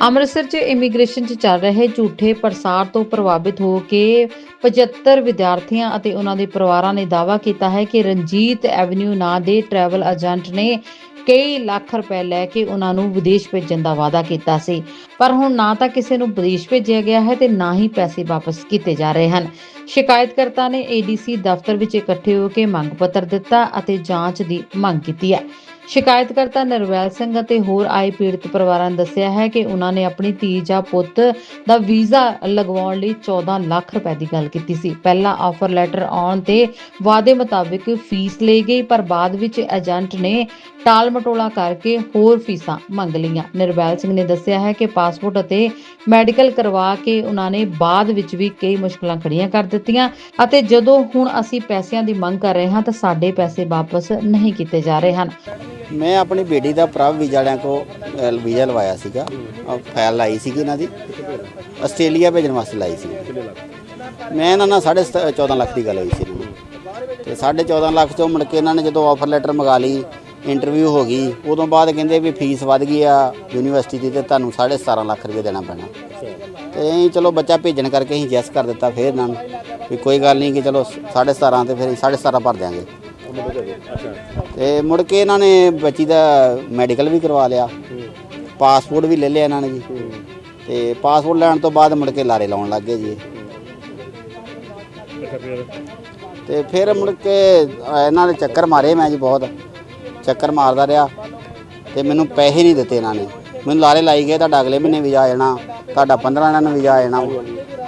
ਅੰਮ੍ਰਿਤਸਰ 'ਚ ਇਮੀਗ੍ਰੇਸ਼ਨ 'ਚ ਚੱਲ ਰਹੇ ਝੂਠੇ ਪ੍ਰਸਾਰ ਤੋਂ ਪ੍ਰਭਾਵਿਤ ਹੋ ਕੇ 75 ਵਿਦਿਆਰਥੀਆਂ ਅਤੇ ਉਹਨਾਂ ਦੇ ਪਰਿਵਾਰਾਂ ਨੇ ਦਾਅਵਾ ਕੀਤਾ ਹੈ ਕਿ ਰਣਜੀਤ ਐਵਨਿਊ ਨਾਂ ਦੇ ਟਰੈਵਲ ਏਜੰਟ ਨੇ ਕਈ ਲੱਖ ਰੁਪਏ ਲੈ ਕੇ ਉਹਨਾਂ ਨੂੰ ਵਿਦੇਸ਼ ਭੇਜਣ ਦਾ ਵਾਅਦਾ ਕੀਤਾ ਸੀ। ਪਰ ਹੁਣ ਨਾ ਤਾਂ ਕਿਸੇ ਨੂੰ ਵਿਦੇਸ਼ ਭੇਜਿਆ ਗਿਆ ਹੈ ਤੇ ਨਾ ਹੀ ਪੈਸੇ ਵਾਪਸ ਕੀਤੇ ਜਾ ਰਹੇ ਹਨ। ਸ਼ਿਕਾਇਤਕਰਤਾ ਨੇ ਏਡੀਸੀ ਦਫ਼ਤਰ ਵਿੱਚ ਇਕੱਠੇ ਹੋ ਕੇ ਮੰਗ ਪੱਤਰ ਦਿੱਤਾ ਅਤੇ ਜਾਂਚ ਦੀ ਮੰਗ ਕੀਤੀ ਹੈ। ਸ਼ਿਕਾਇਤਕਰਤਾ ਨਰਵੈਲ ਸਿੰਘ ਅਤੇ ਹੋਰ ਆਏ ਪੀੜਤ ਪਰਿਵਾਰਾਂ ਨੇ ਦੱਸਿਆ ਹੈ ਕਿ ਉਹਨਾਂ ਨੇ ਆਪਣੀ ਧੀ ਜਾਂ ਪੁੱਤ ਦਾ ਵੀਜ਼ਾ ਲਗਵਾਉਣ ਲਈ 14 ਲੱਖ ਰੁਪਏ ਦੀ ਗੱਲ ਕੀਤੀ ਸੀ। ਪਹਿਲਾਂ ਆਫਰ ਲੈਟਰ ਆਉਣ ਤੇ ਵਾਅਦੇ ਮੁਤਾਬਿਕ ਫੀਸ ਲਈ ਗਈ, ਪਰ ਬਾਅਦ ਵਿੱਚ ਏਜੰਟ ਨੇ ਟਾਲ ਮਟੋਲਾ ਕਰਕੇ ਹੋਰ ਫੀਸਾਂ ਮੰਗ ਲਈਆਂ। ਨਿਰਵੈਲ ਸਿੰਘ ਨੇ ਦੱਸਿਆ ਹੈ ਕਿ ਪਾਸਪੋਰਟ ਅਤੇ ਮੈਡੀਕਲ ਕਰਵਾ ਕੇ ਉਹਨਾਂ ਨੇ ਬਾਅਦ ਵਿੱਚ ਵੀ ਕਈ ਮੁਸ਼ਕਲਾਂ ਖੜੀਆਂ ਕਰ ਦਿੱਤੀਆਂ ਅਤੇ ਜਦੋਂ ਹੁਣ ਅਸੀਂ ਪੈਸਿਆਂ ਦੀ ਮੰਗ ਕਰ ਰਹੇ ਹਾਂ ਤਾਂ ਸਾਡੇ ਪੈਸੇ ਵਾਪਸ ਨਹੀਂ ਕੀਤੇ ਜਾ ਰਹੇ ਹਨ। ਮੈਂ ਆਪਣੀ ਬੇਟੀ ਦਾ ਪ੍ਰਭ ਵੀਜ਼ਾ ਵਾਲਿਆਂ ਕੋ ਵੀਜ਼ਾ ਲਵਾਇਆ ਸੀਗਾ। ਅ, ਫਾਈਲ ਲਾਈ ਸੀਗੀ ਇਹਨਾਂ ਦੀ। ਆਸਟ੍ਰੇਲੀਆ ਭੇਜਣ ਵਾਸਤੇ ਲਾਈ ਸੀ। ਮੈਂ ਇਹਨਾਂ ਨਾਲ ਸਾਢੇ ਸਤ- 14 ਲੱਖ ਦੀ ਗੱਲ ਹੋਈ ਸੀ ਇਹਨਾਂ ਨਾਲ। ਤੇ ਸਾਢੇ 14 ਲੱਖ 'ਚੋਂ ਮੁੜ ਕੇ ਇਹਨਾਂ ਨੇ ਜਦੋਂ ਆਫਰ ਲੈਟਰ ਮੰਗਾ ਲਈ ਇੰਟਰਵਿਊ ਹੋ ਗਈ ਉਦੋਂ ਬਾਅਦ ਕਹਿੰਦੇ ਵੀ ਫੀਸ ਵੱਧ ਗਈ ਆ ਯੂਨੀਵਰਸਿਟੀ ਦੀ ਤੇ ਤੁਹਾਨੂੰ ਸਾਢੇ 17 ਲੱਖ ਰੁਪਏ ਦੇਣਾ ਪੈਣਾ। ਤੇ ਅਸੀਂ ਚਲੋ ਬੱਚਾ ਭੇਜਣ ਕਰਕੇ ਅਸੀਂ ਜੈਸ ਕਰ ਦਿੱਤਾ ਫੇਰ ਇਹਨਾਂ ਨੂੰ ਵੀ ਕੋਈ ਗੱਲ ਨਹੀਂ ਕਿ ਚਲੋ ਸਾਢੇ 17 ਤੇ ਫਿਰ ਅਸੀਂ ਸਾਢੇ 17 ਭਰ ਦਿਆਂਗੇ। ਤੇ ਮੁੜ ਕੇ ਇਹਨਾਂ ਨੇ ਬੱਚੀ ਦਾ ਮੈਡੀਕਲ ਵੀ ਕਰਵਾ ਲਿਆ। ਪਾਸਪੋਰਟ ਵੀ ਲੈ ਲਿਆ ਇਹਨਾਂ ਨੇ ਜੀ। ਤੇ ਪਾਸਪੋਰਟ ਲੈਣ ਤੋਂ ਬਾਅਦ ਮੁੜ ਕੇ ਲਾਰੇ ਲਾਉਣ ਲੱਗ ਗਏ ਜੀ। ਤੇ ਫਿਰ ਮੁੜ ਕੇ ਇਹਨਾਂ ਨੇ ਚੱਕਰ ਮਾਰੇ ਮੈਂ ਜੀ ਬਹੁਤ। ਚੱਕਰ ਮਾਰਦਾ ਰਿਹਾ। ਤੇ ਮੈਨੂੰ ਪੈਸੇ ਨਹੀਂ ਦਿੱਤੇ ਇਹਨਾਂ ਨੇ। ਮੈਨੂੰ ਲਾਰੇ ਲਾਈ ਗਏ ਤੁਹਾਡਾ ਅਗਲੇ ਮਹੀਨੇ ਵੀਜ਼ਾ ਆ ਜਾਣਾ ਤੁਹਾਡਾ 15 ਦਿਨਾਂ ਨੂੰ ਵੀਜ਼ਾ ਆ ਜਾਣਾ।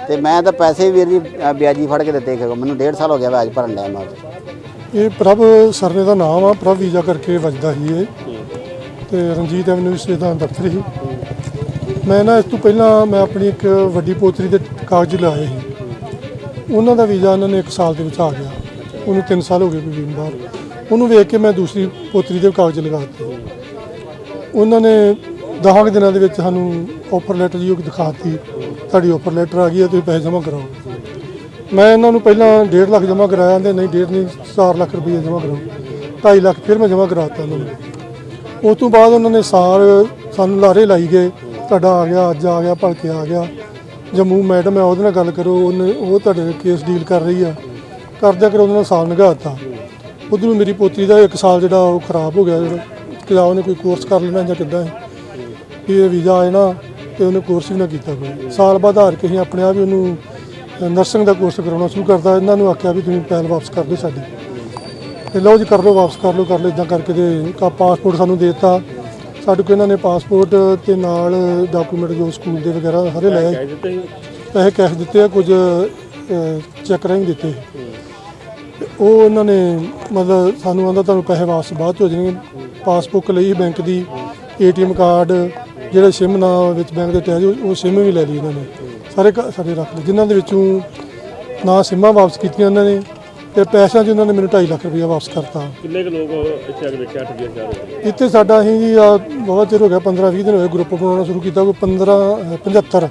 ਤੇ ਮੈਂ ਤਾਂ ਪੈਸੇ ਵੀਰ ਜੀ ਅਹ, ਵਿਆਜੀ ਫੜ ਕੇ ਦਿੱਤੇ ਮੈਨੂੰ ਡੇਢ ਸਾਲ ਹੋ ਗਿਆ ਵਿਆਜ ਭਰਨ ਦਾ ਮੈਂ। ਇਹ ਪ੍ਰਭ ਸਰਨੇ ਦਾ ਨਾਮ ਆ, ਪ੍ਰਭ ਵੀਜ਼ਾ ਕਰਕੇ ਵੱਜਦਾ ਸੀ ਇਹ। ਤੇ ਰਣਜੀਤ ਐਵਨਿਊ ਇਸ ਦਾ ਦਫ਼ਤਰ ਸੀ। ਮੈਂ ਨਾ ਇਸ ਤੋਂ ਪਹਿਲਾਂ ਮੈਂ ਆਪਣੀ ਇੱਕ ਵੱਡੀ ਪੋਤਰੀ ਦੇ ਕਾਗਜ਼ ਲਾਏ ਸੀ। ਉਹਨਾਂ ਦਾ ਵੀਜ਼ਾ ਉਹਨਾਂ ਨੇ 1 ਸਾਲ ਦੇ ਵਿੱਚ ਆ ਗਿਆ। ਉਹਨੂੰ 3 ਸਾਲ ਹੋ ਗਏ ਵੀ ਬਾਹਰ। ਉਹਨੂੰ ਵੇਖ ਕੇ ਮੈਂ ਦੂਸਰੀ ਪੋਤਰੀ ਦੇ ਕਾਗਜ਼ ਲਗਾ ਦਿੱਤੇ। ਉਹਨਾਂ ਨੇ 10 ਦਿਨਾਂ ਦੇ ਵਿੱਚ ਸਾਨੂੰ ਆਫਰ ਲੈਟਰ ਜੀ ਉਹ ਦਿਖਾਤੀ ਤੁਹਾਡੀ ਆਫਰ ਲੈਟਰ ਆ ਗਈ ਹੈ ਤੁਸੀਂ ਪੈਸੇ ਜਮ੍ਹਾਂ ਕਰਾਓ। ਮੈਂ ਇਹਨਾਂ ਨੂੰ ਪਹਿਲਾਂ 1.5 ਲੱਖ ਜਮ੍ਹਾਂ ਕਰਾਇਆ ਤੇ ਨਹੀਂ 1.5 ਨਹੀਂ 4 ਲੱਖ ਰੁਪਏ ਜਮ੍ਹਾਂ ਕਰਾਓ 2.5 ਲੱਖ ਫਿਰ ਮੈਂ ਜਮ੍ਹਾਂ ਕਰਾਤਾ ਉਹਨਾਂ ਨੂੰ। ਉਸ ਤੋਂ ਬਾਅਦ ਉਹਨਾਂ ਨੇ ਸਾਲ ਸਾਨੂੰ ਲਾਰੇ ਲਾਈ ਗਏ, ਤੁਹਾਡਾ ਆ ਗਿਆ, ਅੱਜ ਆ ਗਿਆ, ਭਲਕੇ ਆ ਗਿਆ। ਜੰਮੂ ਮੈਡਮ ਹੈ ਉਹਦੇ ਨਾਲ ਗੱਲ ਕਰੋ, ਉਹਨੇ, ਉਹ ਤੁਹਾਡੇ ਕੇਸ ਡੀਲ ਕਰ ਰਹੀ ਆ। ਕਰਦਿਆਂ ਕਰ, ਉਹਨਾਂ ਨਾਲ ਸਾਲ ਨਿਗਾਹਤਾ ਉਧਰੋਂ ਮੇਰੀ ਪੋਤਰੀ ਦਾ ਇੱਕ ਸਾਲ ਜਿਹੜਾ ਉਹ ਖਰਾਬ ਹੋ ਗਿਆ, ਜਿਹੜਾ ਕਿ ਉਹਨੇ ਕੋਈ ਕੋਰਸ ਕਰ ਲੈਣਾ ਜਾਂ ਕਿੱਦਾਂ ਹੈ। ਕਿ ਇਹ ਵੀਜ਼ਾ ਆਏ ਨਾ, ਤੇ ਉਹਨੇ ਕੋਰਸ ਵੀ ਨਾ ਕੀਤਾ ਕੋਈ। ਸਾਲ ਬਾਅਦ ਹਾਰ ਕੇ ਅਸੀਂ ਆਪਣੇ ਆਪ ਹੀ ਉਹਨੂੰ ਨਰਸਿੰਗ ਦਾ ਕੋਰਸ ਕਰਾਉਣਾ ਸ਼ੁਰੂ ਕਰਦਾ ਇਹਨਾਂ ਨੂੰ ਆਖਿਆ ਵੀ ਤੁਸੀਂ ਪੈਲ ਵਾਪਸ ਕਰ ਦਿਓ ਸਾਡੀ। ਤੇ ਲਓ ਜੀ ਕਰ ਲਓ ਵਾਪਸ ਕਰ ਲਓ ਕਰ ਲਓ ਇਦਾਂ ਕਰਕੇ ਤੇ ਕਾ ਪਾਸਪੋਰਟ ਸਾਨੂੰ ਦੇ ਦਿੱਤਾ। ਸਾਡੇ ਕੋਲ ਇਹਨਾਂ ਨੇ ਪਾਸਪੋਰਟ ਤੇ ਨਾਲ ਡਾਕੂਮੈਂਟ ਜੋ ਸਕੂਲ ਦੇ ਵਗੈਰਾ ਸਾਰੇ ਲੈ ਆਏ ਪੈਸੇ ਕੈਸ਼ ਦਿੱਤੇ ਆ ਕੁਝ ਚੈੱਕ ਰਾਹੀਂ ਦਿੱਤੇ। ਉਹ ਉਹਨਾਂ ਨੇ ਮਤਲਬ ਸਾਨੂੰ ਆਂਦਾ ਤੁਹਾਨੂੰ ਪੈਸੇ ਵਾਪਸ ਬਾਅਦ 'ਚ ਹੋ ਜਾਣਗੇ। ਪਾਸਬੁੱਕ ਲਈ ਬੈਂਕ ਦੀ ਏਟੀਐਮ ਕਾਰਡ ਜਿਹੜਾ ਸਿਮ ਨਾਲ ਵਿੱਚ ਬੈਂਕ ਦੇ ਅਟੈਚ ਉਹ ਸਿਮ ਵੀ ਲੈ ਲਈ ਇਹਨਾਂ ਨੇ। ਸਾਰੇ ਕ- ਸਾਡੇ ਰੱਖ ਲਏ ਜਿਨ੍ਹਾਂ ਦੇ ਵਿੱਚੋਂ ਨਾ ਸਿਮਾਂ ਵਾਪਸ ਕੀਤੀਆਂ ਉਹਨਾਂ ਨੇ ਤੇ ਪੈਸਿਆਂ 'ਚ ਉਹਨਾਂ ਨੇ ਮੈਨੂੰ 2.5 ਲੱਖ ਰੁਪਏ ਵਾਪਸ ਕਰਤਾ। ਕਿੰਨੇ ਕੁ ਲੋਕ ਇੱਥੇ ਆ ਕੇ ਵੇਖਿਆ ਠੱਗੀਆਂ ਕਰ ਰਹੇ ਇੱਥੇ ਸਾਡਾ ਅਸੀਂ ਜੀ ਆ ਬਹੁਤ ਚਿਰ ਹੋ ਗਿਆ 15 20 ਦਿਨ ਹੋਏ ਗਰੁੱਪ ਬਣਾਉਣਾ ਸ਼ੁਰੂ ਕੀਤਾ ਕੋਈ 15 ਅਹ 75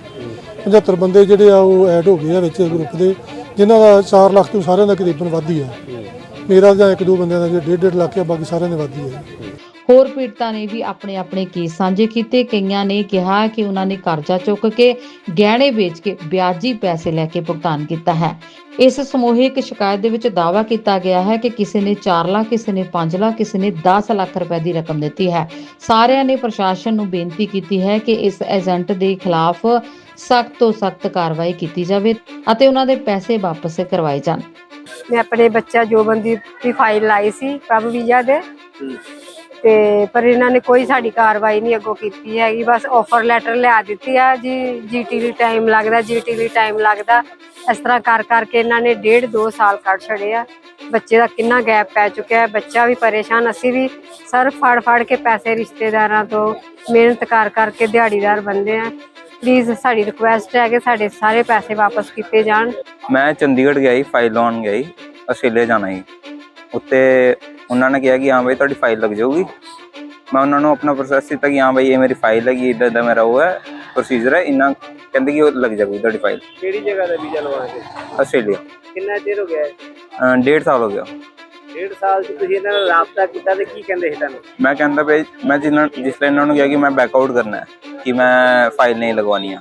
75 ਬੰਦੇ ਜਿਹੜੇ ਆ ਉਹ ਐਡ ਹੋ ਗਏ ਆ ਵਿੱਚ ਗਰੁੱਪ ਦੇ ਜਿਨ੍ਹਾਂ ਦਾ 4 ਲੱਖ ਤੋਂ ਸਾਰਿਆਂ ਦਾ ਤਕਰੀਬਨ ਵੱਧ ਹੀ ਆ। ਮੇਰਾ ਜਾਂ ਇੱਕ ਦੋ ਬੰਦਿਆਂ ਦਾ ਜਿਹੜਾ 1.5 ਲੱਖ ਆ ਬਾਕੀ ਸਾਰਿਆਂ ਦੇ ਵੱਧ ਹੀ ਆ। ਹੋਰ ਪੀੜਤਾਂ ਨੇ ਵੀ ਆਪਣੇ ਆਪਣੇ ਕੇਸ ਸਾਂਝੇ ਕੀਤੇ। ਕਈਆਂ ਨੇ ਕਿਹਾ ਕਿ ਉਹਨਾਂ ਨੇ ਕਰਜ਼ਾ ਚੁੱਕ ਕੇ ਗਹਿਣੇ ਵੇਚ ਕੇ ਵਿਆਜੀ ਪੈਸੇ ਲੈ ਕੇ ਭੁਗਤਾਨ ਕੀਤਾ ਹੈ। ਇਸ ਸਮੂਹਿਕ ਸ਼ਿਕਾਇਤ ਦੇ ਵਿੱਚ ਦਾਅਵਾ ਕੀਤਾ ਗਿਆ ਹੈ ਕਿ ਕਿਸੇ ਨੇ 4 ਲੱਖ ਕਿਸੇ ਨੇ 5 ਲੱਖ ਕਿਸੇ ਨੇ 10 ਲੱਖ ਰੁਪਏ ਦੀ ਰਕਮ ਦਿੱਤੀ ਹੈ। ਸਾਰਿਆਂ ਨੇ ਪ੍ਰਸ਼ਾਸਨ ਨੂੰ ਬੇਨਤੀ ਕੀਤੀ ਹੈ ਕਿ ਇਸ ਏਜੰਟ ਦੇ ਖਿਲਾਫ ਸਖਤ ਤੋਂ ਸਖਤ ਕਾਰਵਾਈ ਕੀਤੀ ਜਾਵੇ ਅਤੇ ਉਹਨਾਂ ਦੇ ਪੈਸੇ ਵਾਪਸ ਕਰਵਾਏ ਜਾਣ। ਮੈਂ ਆਪਣੇ ਬੱਚਾ ਜੋਬਨ ਦੀ ਦੀ ਫਾਈਲ ਲਾਈ ਸੀ ਪ੍ਰਭ ਵੀਜ਼ਾ ਦੇ। ਤੇ ਪਰ ਇਹਨਾਂ ਨੇ ਕੋਈ ਸਾਡੀ ਕਾਰਵਾਈ ਨਹੀਂ ਅੱਗੋਂ ਕੀਤੀ ਹੈਗੀ, ਬਸ ਆਫਰ ਲੈਟਰ ਲਿਆ ਦਿੱਤੀ ਆ ਜੀ ਜੀਟੀ ਲਈ ਟਾਈਮ ਲੱਗਦਾ ਜੀਟੀ ਲਈ ਟਾਈਮ ਲੱਗਦਾ। ਇਸ ਤਰ੍ਹਾਂ ਕਰ ਕਰਕੇ ਇਹਨਾਂ ਨੇ ਡੇਢ ਦੋ ਸਾਲ ਕੱਢ ਛੜੇ ਆ। ਬੱਚੇ ਦਾ ਕਿੰਨਾ ਗੈਪ ਪੈ ਚੁੱਕਿਆ ਹੈ, ਬੱਚਾ ਵੀ ਪਰੇਸ਼ਾਨ। ਅਸੀਂ ਵੀ ਸਰ ਫੜ ਫੜ ਕੇ ਪੈਸੇ ਰਿਸ਼ਤੇਦਾਰਾਂ ਤੋਂ ਮਿਹਨਤ ਕਰ ਕਰਕੇ ਦਿਹਾੜੀਦਾਰ ਬੰਦੇ ਆ। ਪਲੀਜ਼ ਸਾਡੀ ਰਿਕੁਐਸਟ ਹੈ ਕਿ ਸਾਡੇ ਸਾਰੇ ਪੈਸੇ ਵਾਪਸ ਕੀਤੇ ਜਾਣ। ਮੈਂ ਚੰਡੀਗੜ੍ਹ ਗਿਆ ਸੀ ਫਾਈਲ ਲਾਉਣ ਗਿਆ ਸੀ ਆਸਟ੍ਰੇਲੀਆ ਜਾਣਾ ਸੀ ਉੱਤੇ ਉਹਨਾਂ ਨੇ ਕਿਹਾ ਕਿ ਹਾਂ ਬਈ ਤੁਹਾਡੀ ਫਾਈਲ ਲੱਗ ਜਾਊਗੀ। ਮੈਂ ਉਹਨਾਂ ਨੂੰ ਆਪਣਾ ਪ੍ਰੋਸੈਸ ਦਿੱਤਾ ਕਿ ਹਾਂ ਬਈ ਇਹ ਮੇਰੀ ਫਾਈਲ ਹੈਗੀ ਇਦਾਂ ਦਾ ਮੇਰਾ ਉਹ ਹੈ ਪ੍ਰੋਸੀਜਰ ਹੈ ਇੰਨਾ ਕਹਿੰਦੇ ਕਿ ਉਹ ਲੱਗ ਜਾਊਗੀ ਤੁਹਾਡੀ ਫਾਈਲ ਕਿਹੜੀ ਜਗ੍ਹਾ ਦਾ ਵੀਜ਼ਾ ਲਵਾ ਕੇ ਆਸਟ੍ਰੇਲੀਆ। ਕਿੰਨਾ ਚਿਰ ਹੋ ਗਿਆ? ਹੈ? ਡੇਢ ਸਾਲ ਹੋ ਗਿਆ। ਡੇਢ ਸਾਲ ਚ ਤੁਸੀਂ ਇਹਨਾਂ ਨਾਲ ਰਾਬਤਾ ਕੀਤਾ ਤੇ ਕੀ ਕਹਿੰਦੇ ਸੀ ਤੁਹਾਨੂੰ? ਮੈਂ ਕਹਿੰਦਾ ਵੀ ਮੈਂ ਜਿਨ੍ਹਾਂ ਜਿਸ ਲਈ ਇਹਨਾਂ ਨੂੰ ਕਿਹਾ ਕਿ ਮੈਂ ਬੈਕਆਊਟ ਕਰਨਾ ਹੈ ਕਿ ਮੈਂ ਫਾਈਲ ਨਹੀਂ ਲਗਵਾਉਣੀ ਆ।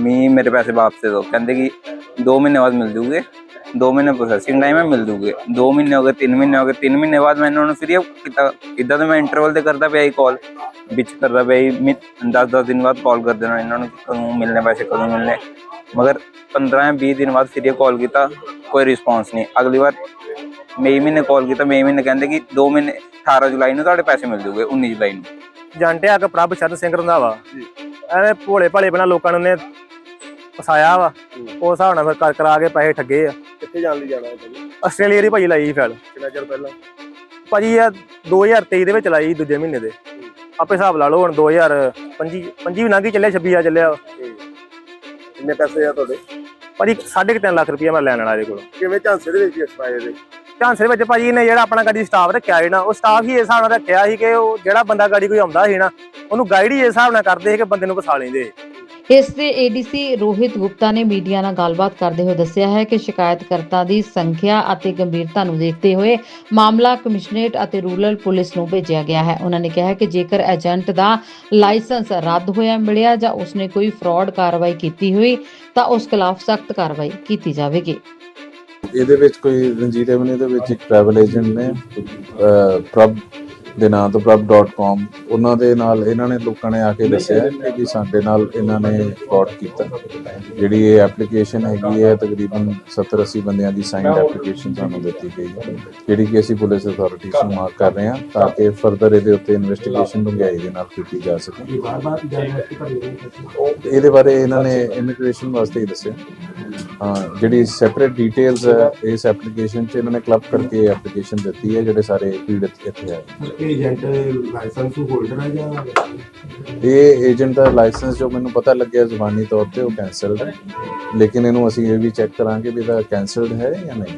ਮੀ ਮੇਰੇ ਪੈਸੇ ਵਾਪਸ ਦੇ ਦਿਓ। ਕਹਿੰਦੇ ਕਿ 2 ਮਹੀਨੇ ਬਾਅਦ ਮਿਲ ਜੂਗੇ। 2 ਮਹੀਨੇ ਪ੍ਰੋਸੈਸਿੰਗ ਟਾਈਮ ਹੈ ਮਿਲ ਜੂਗੇ। 2 ਮਹੀਨੇ ਹੋ ਗਏ 3 ਮਹੀਨੇ ਹੋ ਗਏ 3 ਮਹੀਨੇ ਬਾਅਦ ਮੈਂ ਇਹਨਾਂ ਨੂੰ ਫਿਰ ਇਹ ਕੀਤਾ ਇਦਾਂ ਤਾਂ ਮੈਂ ਇੰਟਰਵਲ ਤੇ ਕਰਦਾ ਪਿਆ ਹੀ ਕਾਲ ਵਿੱਚ ਕਰਦਾ ਪਿਆ ਹੀ 10-10 ਦਿਨ ਬਾਅਦ ਕਾਲ ਕਰ ਦੇਣਾ ਇਹਨਾਂ ਨੂੰ ਕਿ ਕਦੋਂ ਮਿਲਨੇ ਪੈਸੇ ਕਦੋਂ ਮਿਲਨੇ ਮਗਰ 15 ਜਾਂ 20 ਦਿਨ ਬਾਅਦ ਫਿਰ ਇਹ ਕਾਲ ਕੀਤਾ ਕੋਈ ਰਿਸਪੌਂਸ ਨਹੀਂ। ਅਗਲੀ ਵਾਰ ਮਈ ਮਹੀਨੇ ਕਾਲ ਕੀਤਾ ਮਈ ਮਹੀਨੇ ਕਹਿੰਦੇ ਕਿ 2 ਮਹੀਨੇ 18 ਜੁਲਾਈ ਨੂੰ ਤੁਹਾਡੇ ਪੈਸੇ ਮਿਲ ਜੂਗੇ 19 ਜੁਲਾਈ ਨੂੰ। ਜੰਟਿਆ ਕਿ ਪ੍ਰਭ ਚਰਨ ਸਿੰਘ ਰੰਧਾਵਾ। ਐਵੇਂ ਭੋਲੇ ਭਾਲੇ ਬਣਾ ਲੋਕਾਂ ਨੂੰ ਨੇ ਫਸਾਇਆ ਵਾ। ਉਸ ਹਿਸਾਬ ਨਾਲ ਫਿਰ ਕਰ ਕਰਾ ਕੇ ਪੈਸੇ ਠੱਗੇ ਆ। ਕਿੱਥੇ ਜਾਣ ਲਈ ਜਾਣਾ ਹੈ ਤੁਹਾਨੂੰ ਆਸਟ੍ਰੇਲੀਆ ਦੀ ਭਾਈ ਲਾਈ ਸੀ ਫੈਲ ਕਿੰਨਾ ਚਿਰ ਪਹਿਲਾਂ? ਭਾਜੀ ਆ 2023 ਦੇ ਵਿੱਚ ਲਾਈ ਦੂਜੇ ਮਹੀਨੇ ਦੇ। ਆਪੇ ਹਿਸਾਬ ਲਾ ਲਓ ਹੁਣ 2025 25 ਵੀ ਲੰਘੀ ਚੱਲਿਆ 26 ਆ ਚੱਲਿਆ। ਕਿੰਨੇ ਪੈਸੇ ਆ ਤੁਹਾਡੇ? ਭਾਜੀ 3.5 ਲੱਖ ਰੁਪਇਆ ਮੈਂ ਲੈਣ ਵਾਲਾ ਇਹਦੇ ਕੋਲ। ਕਿਵੇਂ ਝਾਂਸੇ ਦੇ ਵਿੱਚ ਐਕਸਪਾਇਰ ਦੇ ਝਾਂਸੇ ਦੇ ਵਿੱਚ ਭਾਜੀ ਨੇ ਜਿਹੜਾ ਆਪਣਾ ਗੱਡੀ ਸਟਾਫ ਰੱਖਿਆ ਸੀ ਨਾ ਉਹ ਸਟਾਫ ਹੀ ਇਸ ਹਿਸਾਬ ਨਾਲ ਰੱਖਿਆ ਸੀ ਕਿ ਉਹ ਜਿਹੜਾ ਬੰਦਾ ਗਾੜੀ ਕੋਈ ਆਉਂਦਾ ਸੀ ਨਾ ਉਹਨੂੰ ਗਾਈਡ ਹੀ ਇਸ ਹਿਸਾਬ ਨਾਲ ਕਰਦੇ ਸੀ ਕਿ ਬੰਦੇ ਨੂੰ ਫਸਾ ਲੈਂਦੇ ਸੀ। ਇਸ ਦੇ ਏਡੀਸੀ ਰੋਹਿਤ ਗੁਪਤਾ ਨੇ ਮੀਡੀਆ ਨਾਲ ਗੱਲਬਾਤ ਕਰਦੇ ਹੋਏ ਦੱਸਿਆ ਹੈ ਕਿ ਸ਼ਿਕਾਇਤਕਰਤਾ ਦੀ ਸੰਖਿਆ ਅਤੇ ਗੰਭੀਰਤਾ ਨੂੰ ਦੇਖਦੇ ਹੋਏ ਮਾਮਲਾ ਕਮਿਸ਼ਨਰੇਟ ਅਤੇ ਰੂਰਲ ਪੁਲਿਸ ਨੂੰ ਭੇਜਿਆ ਗਿਆ ਹੈ। ਉਹਨਾਂ ਨੇ ਕਿਹਾ ਹੈ ਕਿ ਜੇਕਰ ਏਜੰਟ ਦਾ ਲਾਇਸੈਂਸ ਰੱਦ ਹੋਇਆ ਮਿਲਿਆ ਜਾਂ ਉਸਨੇ ਕੋਈ ਫਰਾਡ ਕਾਰਵਾਈ ਕੀਤੀ ਹੋਈ, ਤਾਂ ਉਸ ਖਿਲਾਫ ਸਖਤ ਕਾਰਵਾਈ ਕੀਤੀ ਜਾਵੇਗੀ। ਇਹਦੇ ਵਿੱਚ ਕੋਈ ਰਣਜੀਤ ਐਵਨਿਊ ਦੇ ਵਿੱਚ ਇੱਕ ਟਰੈਵਲ ਏਜੰਟ ਨੇ ਪ੍ਰਭ ਦੇ ਨਾਂ ਤੋਂ ਪ੍ਰਭ.com ਉਹਨਾਂ ਦੇ ਨਾਲ ਇਹਨਾਂ ਨੇ ਲੋਕਾਂ ਨੇ ਆ ਕੇ ਦੱਸਿਆ ਕਿ ਸਾਡੇ ਨਾਲ ਇਹਨਾਂ ਨੇ ਫਰਾਡ ਕੀਤਾ। ਜਿਹੜੀ ਇਹ ਐਪਲੀਕੇਸ਼ਨ ਹੈਗੀ ਹੈ, ਤਕਰੀਬਨ 70 80 ਬੰਦਿਆਂ ਦੀ ਸਾਈਨਡ ਐਪਲੀਕੇਸ਼ਨ ਸਾਨੂੰ ਦਿੱਤੀ ਗਈ ਹੈ। ਜਿਹੜੀ ਕਿ ਅਸੀਂ ਪੁਲਿਸ ਅਥਾਰਟੀਜ਼ ਨੂੰ ਮਾਰਕ ਕਰ ਰਹੇ ਹਾਂ ਤਾਂ ਕਿ ਫਰਦਰ ਇਹਦੇ ਉੱਤੇ ਇਨਵੈਸਟੀਗੇਸ਼ਨ ਡੂੰਘਾਈ ਦੇ ਨਾਲ ਕੀਤੀ ਜਾ ਸਕੇ। ਇਹਦੇ ਬਾਰੇ ਇਹਨਾਂ ਨੇ ਇਮੀਗ੍ਰੇਸ਼ਨ ਵਾਸਤੇ ਹੀ ਦੱਸਿਆ। ਹਾਂ, ਜਿਹੜੀ ਸੈਪਰੇਟ ਡਿਟੇਲਸ ਹੈ, ਇਸ ਐਪਲੀਕੇਸ਼ਨ 'ਚ ਇਹਨਾਂ ਨੇ ਕਲੱਬ ਕਰਕੇ ਐਪਲੀਕੇਸ਼ਨ ਦਿੱਤੀ ਹੈ, ਜਿਹੜੇ ਸਾਰੇ ਪੀੜਤ ਇੱਥੇ ਆਏ ਏਜੰਟ ਲਾਇਸੈਂਸ ਹੋਲਡਰ ਹੈ ਜਾਂ ਇਹ ਏਜੰਟ ਦਾ ਲਾਇਸੈਂਸ ਜੋ ਮੈਨੂੰ ਪਤਾ ਲੱਗਿਆ ਜ਼ੁਬਾਨੀ ਤੌਰ ਤੇ ਉਹ ਕੈਂਸਲਡ ਹੈ। ਲੇਕਿਨ ਇਹਨੂੰ ਅਸੀਂ ਇਹ ਵੀ ਚੈੱਕ ਕਰਾਂਗੇ ਵੀ ਇਹਦਾ ਕੈਂਸਲਡ ਹੈ ਜਾਂ ਨਹੀਂ।